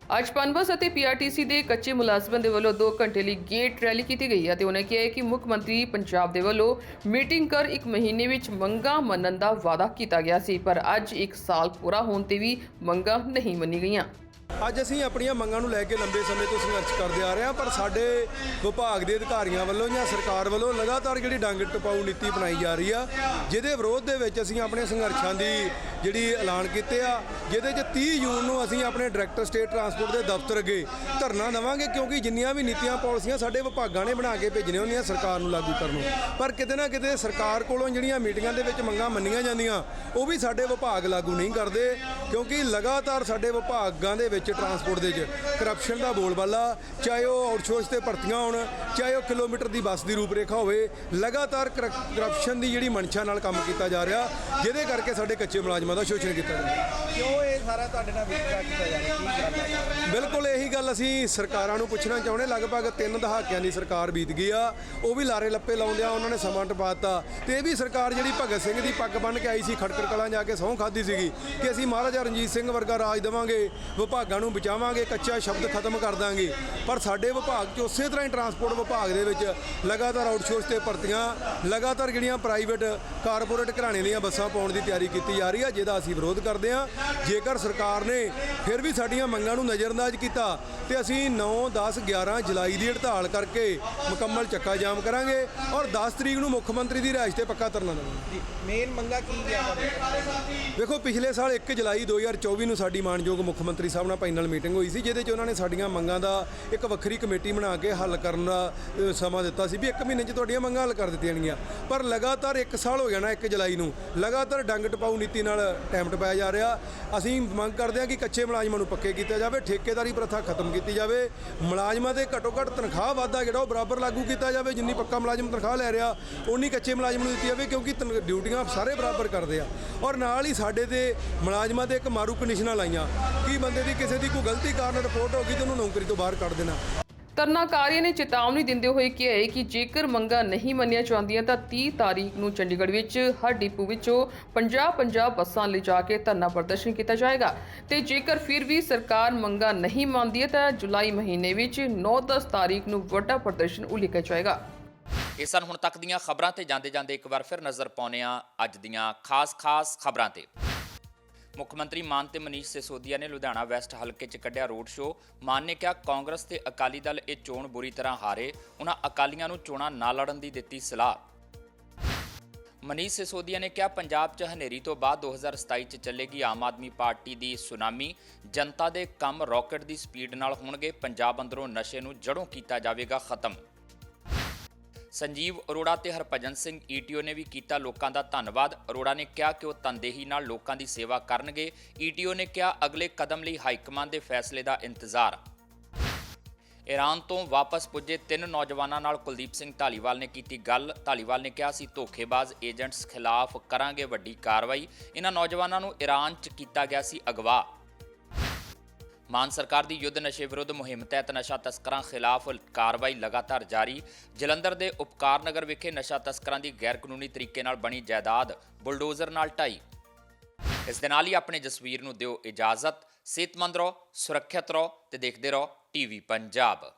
ਅੱਜ ਪਨਬਸ ਅਤੇ ਪੀਆਰਟੀਸੀ ਦੇ ਕੱਚੇ ਮੁਲਾਜ਼ਮਾਂ ਦੇ ਵੱਲੋਂ 2 ਘੰਟੇ ਲਈ ਗੇਟ ਰੈਲੀ ਕੀਤੀ ਗਈ ਅਤੇ ਉਹਨਾਂ ਕਿਹਾ ਕਿ ਮੁੱਖ ਮੰਤਰੀ ਪੰਜਾਬ ਦੇ ਵੱਲੋਂ ਮੀਟਿੰਗ ਕਰ ਇੱਕ ਮਹੀਨੇ ਵਿੱਚ ਮੰਗਾਂ ਮੰਨਣ ਦਾ ਵਾਅਦਾ ਕੀਤਾ ਗਿਆ ਸੀ, ਪਰ ਅੱਜ 1 ਸਾਲ ਪੂਰਾ ਹੋਣ ਤੇ ਵੀ ਮੰਗਾਂ ਨਹੀਂ ਮੰਨੀ ਗਈਆਂ। ਅੱਜ ਅਸੀਂ ਆਪਣੀਆਂ ਮੰਗਾਂ ਨੂੰ ਲੈ ਕੇ ਲੰਬੇ ਸਮੇਂ ਤੋਂ ਸੰਘਰਸ਼ ਕਰਦੇ ਆ ਰਹੇ ਹਾਂ, ਪਰ ਸਾਡੇ ਵਿਭਾਗ ਦੇ ਅਧਿਕਾਰੀਆਂ ਵੱਲੋਂ ਜਾਂ ਸਰਕਾਰ ਵੱਲੋਂ ਲਗਾਤਾਰ ਜਿਹੜੀ ਡੰਗ ਟਪਾਊ ਨੀਤੀ ਬਣਾਈ ਜਾ ਰਹੀ ਆ, ਜਿਹਦੇ ਵਿਰੋਧ ਦੇ ਵਿੱਚ ਅਸੀਂ ਆਪਣੇ ਸੰਘਰਸ਼ਾਂ ਦੀ ਜਿਹੜੀ ਐਲਾਨ ਕੀਤੇ ਆ, ਜਿਹਦੇ 'ਚ 30 ਜੂਨ ਨੂੰ ਅਸੀਂ ਆਪਣੇ ਡਾਇਰੈਕਟਰ ਸਟੇਟ ਟਰਾਂਸਪੋਰਟ ਦੇ ਦਫ਼ਤਰ ਅੱਗੇ ਧਰਨਾ ਦੇਵਾਂਗੇ, ਕਿਉਂਕਿ ਜਿੰਨੀਆਂ ਵੀ ਨੀਤੀਆਂ ਪਾਲਿਸੀਆਂ ਸਾਡੇ ਵਿਭਾਗਾਂ ਨੇ ਬਣਾ ਕੇ ਭੇਜਣੀਆਂ ਹੁੰਦੀਆਂ ਸਰਕਾਰ ਨੂੰ ਲਾਗੂ ਕਰਨ ਨੂੰ। ਪਰ ਕਿਤੇ ਨਾ ਕਿਤੇ ਸਰਕਾਰ ਕੋਲੋਂ ਜਿਹੜੀਆਂ ਮੀਟਿੰਗਾਂ ਦੇ ਵਿੱਚ ਮੰਗਾਂ ਮੰਨੀਆਂ ਜਾਂਦੀਆਂ, ਉਹ ਵੀ ਸਾਡੇ ਵਿਭਾਗ ਲਾਗੂ ਨਹੀਂ ਕਰਦੇ, ਕਿਉਂਕਿ ਲਗਾਤਾਰ ਸਾਡੇ ਵਿਭਾਗਾਂ ਦੇ ਵਿੱਚ ਟਰਾਂਸਪੋਰਟ ਦੇ ਵਿੱਚ ਕਰਪਸ਼ਨ ਦਾ ਬੋਲਬਾਲਾ, ਚਾਹੇ ਉਹ ਆਊਟਸੋਰਸ ਤੇ ਭਰਤੀਆਂ ਹੋਣ, ਚਾਹੇ ਉਹ ਕਿਲੋਮੀਟਰ ਦੀ ਬੱਸ ਦੀ ਰੂਪਰੇਖਾ ਹੋਵੇ, ਲਗਾਤਾਰ ਕਰ- ਕਰਪਸ਼ਨ ਦੀ ਜਿਹੜੀ ਮਨਸ਼ਾ ਨਾਲ ਕੰਮ ਕੀਤਾ ਜਾ ਰਿਹਾ, ਜਿਹਦੇ ਕਰਕੇ ਸਾਡੇ ਕੱਚੇ ਮੁਲਾਜ਼ਮਾਂ ਦਾ ਸ਼ੋਸ਼ਣ ਕੀਤਾ ਜਾ ਰਿਹਾ। ਕਿਉਂ ਇਹ ਸਾਰਾ ਤੁਹਾਡੇ ਨਾਲ ਵਿਤਕਰਾ ਕੀਤਾ ਜਾ ਰਿਹਾ? ਬਿਲਕੁਲ ਇਹੀ ਗੱਲ ਅਸੀਂ ਸਰਕਾਰਾਂ ਨੂੰ ਪੁੱਛਣਾ ਚਾਹੁੰਦੇ ਲਗਭਗ ਤਿੰਨ ਦਹਾਕਿਆਂ ਦੀ ਸਰਕਾਰ ਬੀਤ ਗਈ ਆ। ਉਹ ਵੀ ਲਾਰੇ ਲੱਪੇ ਲਾਉਂਦਿਆਂ ਉਹਨਾਂ ਨੇ ਸਮਾਂ ਟਪਾਤਾ। ਤੇ ਇਹ ਵੀ ਸਰਕਾਰ ਜਿਹੜੀ ਭਗਤ ਸਿੰਘ ਦੀ ਪੱਗ ਬੰਨ੍ਹ ਕੇ ਆਈ ਸੀ ਖੜਕੜ ਕਲਾਂ ਜਾ ਕੇ ਸਹੁੰ ਖਾਦੀ ਸੀਗੀ ਕਿ ਅਸੀਂ ਮਹਾਰਾਜਾ ਰਣਜੀਤ ਸਿੰਘ ਵਰਗਾ ਰਾਜ ਦੇਵਾਂਗੇ, ਵਿਭਾਗਾਂ ਨੂੰ ਬਚਾਵਾਂਗੇ, ਕੱਚਾ ਸ਼ਬਦ ਖਤਮ ਕਰ ਦਾਂਗੇ। ਪਰ ਸਾਡੇ ਵਿਭਾਗ 'ਚ ਉਸੇ ਤਰ੍ਹਾਂ ਹੀ ਟਰਾਂਸਪੋਰਟ ਵਿਭਾਗ ਦੇ ਵਿੱਚ ਲਗਾਤਾਰ ਆਊਟਸੋਰਸ ਤੇ ਭਰਤੀਆਂ, ਲਗਾਤਾਰ ਜਿਹੜੀਆਂ ਪ੍ਰਾਈਵੇਟ ਕਾਰਪੋਰੇਟ ਘਰਾਣੇ ਦੀਆਂ ਬੱਸਾਂ ਪਾਉਣ ਦੀ ਤਿਆਰੀ ਕੀਤੀ ਜਾ ਰਹੀ ਆ, ਜਿਹਦਾ ਅਸੀਂ ਵਿਰੋਧ ਕਰਦੇ ਹਾਂ। ਜੇਕਰ ਸਰਕਾਰ ਨੇ ਫਿਰ ਵੀ ਸਾਡੀਆਂ ਮੰਗਾਂ ਨੂੰ ਨਜ਼ਰ ਨਜ਼ਰਅੰਦਾਜ਼ ਕੀਤਾ ਤੇ ਅਸੀਂ 9 10 11 ਜੁਲਾਈ ਦੀ ਹੜਤਾਲ ਕਰਕੇ ਮੁਕੰਮਲ ਚੱਕਾ ਜਾਮ ਕਰਾਂਗੇ ਔਰ 10 ਤਰੀਕ ਨੂੰ ਮੁੱਖ ਮੰਤਰੀ ਦੀ ਰਿਹਾਇਸ਼ ਤੇ ਪੱਕਾ ਧਰਨਾ ਦੇਵਾਂਗੇ। ਮੇਨ ਮੰਗਾ ਕੀ ਗਿਆ ਵੇਖੋ ਪਿਛਲੇ ਸਾਲ 1 ਜੁਲਾਈ 2024 ਨੂੰ ਸਾਡੀ ਮਾਨਯੋਗ ਮੁੱਖ ਮੰਤਰੀ ਸਾਹਿਬ ਨਾਲ ਪੈਨਲ ਮੀਟਿੰਗ ਹੋਈ ਸੀ ਜਿਹਦੇ 'ਚ ਉਹਨਾਂ ਨੇ ਸਾਡੀਆਂ ਮੰਗਾਂ ਦਾ ਇੱਕ ਵੱਖਰੀ ਕਮੇਟੀ ਬਣਾ ਕੇ ਹੱਲ ਕਰਨ ਦਾ ਸਮਾਂ ਦਿੱਤਾ ਸੀ ਵੀ ਇੱਕ ਮਹੀਨੇ 'ਚ ਤੁਹਾਡੀਆਂ ਮੰਗਾਂ ਹੱਲ ਕਰ ਦਿੱਤੀਆਂ ਜਾਣਗੀਆਂ। ਪਰ ਲਗਾਤਾਰ 1 ਸਾਲ ਹੋ ਜਾਣਾ 1 ਜੁਲਾਈ ਨੂੰ ਲਗਾਤਾਰ ਡੰਗ ਟਪਾਊ ਨੀਤੀ ਨਾਲ ਟਾਈਮ ਟਪਾਇਆ ਜਾ ਰਿਹਾ। ਅਸੀਂ ਮੰਗ ਕਰਦੇ ਹਾਂ ਕਿ ਕੱਚੇ ਮੁਲਾਜ਼ਮਾਂ ਨੂੰ ਪੱਕੇ ਕੀਤਾ ਜਾਵੇ ਠੇਕੇਦਾਰੀ ਪ੍ਰਥਾ ਖਤਮ ਕੀਤੀ ਜਾਵੇ, ਮੁਲਾਜ਼ਮਾਂ ਦੇ ਘੱਟੋ ਘੱਟ ਤਨਖਾਹ ਵਾਧਾ ਜਿਹੜਾ ਉਹ ਬਰਾਬਰ ਲਾਗੂ ਕੀਤਾ ਜਾਵੇ, ਜਿੰਨੀ ਪੱਕਾ ਮੁਲਾਜ਼ਮ ਤਨਖਾਹ ਲੈ ਰਿਹਾ ਉਨੀ ਕੱਚੇ ਮੁਲਾਜ਼ਮ ਨੂੰ ਦਿੱਤੀ ਜਾਵੇ, ਕਿਉਂਕਿ ਤਨ- ਡਿਊਟੀਆਂ ਸਾਰੇ ਬਰਾਬਰ ਕਰਦੇ ਆ। ਔਰ ਨਾਲ ਹੀ ਸਾਡੇ ਤੇ ਮੁਲਾਜ਼ਮਾਂ ਦੇ ਇੱਕ ਮਾਰੂ ਕੰਡੀਸ਼ਨਾਂ ਲਾਈਆਂ, ਕਿ ਬੰਦੇ ਦੀ ਕਿਸੇ ਦੀ ਕੋਈ ਗਲਤੀ ਕਾਰਨ ਰਿਪੋਰਟ ਹੋ ਗਈ ਤੇ ਉਹਨੂੰ ਨੌਕਰੀ ਤੋਂ ਬਾਹਰ ਕੱਢ ਦੇਣਾ। ਧਰਨਾਕਾਰੀਆਂ ਨੇ ਚੇਤਾਵਨੀ ਦਿੰਦੇ ਹੋਏ ਕਿਹਾ ਹੈ ਕਿ ਜੇਕਰ ਮੰਗਾਂ ਨਹੀਂ ਮੰਨੀਆਂ ਜਾਂਦੀਆਂ ਤਾਂ 30 ਤਾਰੀਖ ਨੂੰ ਚੰਡੀਗੜ੍ਹ ਵਿੱਚ ਹਰ ਡਿਪੂ ਵਿੱਚੋਂ 50-50 ਬੱਸਾਂ ਲਿਜਾ ਕੇ ਧਰਨਾ ਪ੍ਰਦਰਸ਼ਨ ਕੀਤਾ ਜਾਏਗਾ। ਤੇ ਜੇਕਰ ਫਿਰ ਵੀ ਸਰਕਾਰ ਮੰਗਾਂ ਨਹੀਂ ਮੰਨਦੀ ਤਾਂ ਜੁਲਾਈ ਮਹੀਨੇ ਵਿੱਚ 9-10 ਤਾਰੀਖ ਨੂੰ ਵੱਡਾ ਪ੍ਰਦਰਸ਼ਨ ਉਲੀਕਿਆ ਜਾਏਗਾ। ਇਹ ਸਨ ਹੁਣ ਤੱਕ ਦੀਆਂ ਖਬਰਾਂ ਤੇ ਜਾਂਦੇ ਜਾਂਦੇ ਇੱਕ ਵਾਰ ਫਿਰ ਨਜ਼ਰ ਪਾਉਂਦੇ ਹਾਂ ਅੱਜ ਦੀਆਂ ਖਾਸ-ਖਾਸ ਖਬਰਾਂ ਤੇ। ਮੁੱਖ ਮੰਤਰੀ ਮਾਨ ਤੇ ਮਨੀਸ਼ ਸਿਸੋਦੀਆ ਨੇ ਲੁਧਿਆਣਾ ਵੈਸਟ ਹਲਕੇ 'ਚ ਕੱਢਿਆ ਰੋਡ ਸ਼ੋਅ। ਮਾਨ ਨੇ ਕਿਹਾ, ਕਾਂਗਰਸ ਤੇ ਅਕਾਲੀ ਦਲ ਇਹ ਚੋਣ ਬੁਰੀ ਤਰ੍ਹਾਂ ਹਾਰੇ। ਉਹਨਾਂ ਅਕਾਲੀਆਂ ਨੂੰ ਚੋਣਾਂ ਨਾ ਲੜਨ ਦੀ ਦਿੱਤੀ ਸਲਾਹ। ਮਨੀਸ਼ ਸਿਸੋਦੀਆ ਨੇ ਕਿਹਾ, ਪੰਜਾਬ 'ਚ ਹਨੇਰੀ ਤੋਂ ਬਾਅਦ 2027 'ਚ ਚੱਲੇਗੀ ਆਮ ਆਦਮੀ ਪਾਰਟੀ ਦੀ ਸੁਨਾਮੀ। ਜਨਤਾ ਦੇ ਕੰਮ ਰਾਕਟ ਦੀ ਸਪੀਡ ਨਾਲ ਹੋਣਗੇ, ਪੰਜਾਬ ਅੰਦਰੋਂ ਨਸ਼ੇ ਨੂੰ ਜੜੋਂ ਕੀਤਾ ਜਾਵੇਗਾ ਖਤਮ। ਸੰਜੀਵ ਅਰੋੜਾ ਤੇ ਹਰਭਜਨ ਸਿੰਘ ਈਟੀਓ ਨੇ ਵੀ ਕੀਤਾ ਲੋਕਾਂ ਦਾ ਧੰਨਵਾਦ। ਅਰੋੜਾ ਨੇ ਕਿਹਾ ਕਿ ਉਹ ਤਨਦੇਹੀ ਨਾਲ ਲੋਕਾਂ ਦੀ ਸੇਵਾ ਕਰਨਗੇ। ਈਟੀਓ ਨੇ ਕਿਹਾ, ਅਗਲੇ ਕਦਮ ਲਈ ਹਾਈਕਮਾਨ ਦੇ ਫੈਸਲੇ ਦਾ ਇੰਤਜ਼ਾਰ। ਈਰਾਨ ਤੋਂ ਵਾਪਸ ਪੁੱਜੇ ਤਿੰਨ ਨੌਜਵਾਨਾਂ ਨਾਲ ਕੁਲਦੀਪ ਸਿੰਘ ਢਾਲੀਵਾਲ ਨੇ ਕੀਤੀ ਗੱਲ। ਢਾਲੀਵਾਲ ਨੇ ਕਿਹਾ ਸੀ ਧੋਖੇਬਾਜ਼ ਏਜੰਟਸ ਖਿਲਾਫ ਕਰਾਂਗੇ ਵੱਡੀ ਕਾਰਵਾਈ। ਇਹਨਾਂ ਨੌਜਵਾਨਾਂ ਨੂੰ ਈਰਾਨ 'ਚ ਕੀਤਾ ਗਿਆ ਸੀ ਅਗਵਾ। ਮਾਨ ਸਰਕਾਰ ਦੀ ਯੁੱਧ ਨਸ਼ੇ ਵਿਰੁੱਧ ਮੁਹਿੰਮ ਤਹਿਤ ਨਸ਼ਾ ਤਸਕਰਾਂ ਖਿਲਾਫ ਕਾਰਵਾਈ ਲਗਾਤਾਰ ਜਾਰੀ। ਜਲੰਧਰ ਦੇ ਉਪਕਾਰ ਨਗਰ ਵਿਖੇ ਨਸ਼ਾ ਤਸਕਰਾਂ ਦੀ ਗੈਰ ਕਾਨੂੰਨੀ ਤਰੀਕੇ ਨਾਲ ਬਣੀ ਜਾਇਦਾਦ ਬੁਲਡੋਜ਼ਰ ਨਾਲ ਢਾਈ। ਇਸ ਦੇ ਨਾਲ ਹੀ ਆਪਣੇ ਜਸਵੀਰ ਨੂੰ ਦਿਓ ਇਜਾਜ਼ਤ। ਸਿਹਤਮੰਦ ਰਹੋ, ਸੁਰੱਖਿਅਤ ਰਹੋ ਤੇ ਦੇਖਦੇ ਰਹੋ ਟੀਵੀ ਪੰਜਾਬ।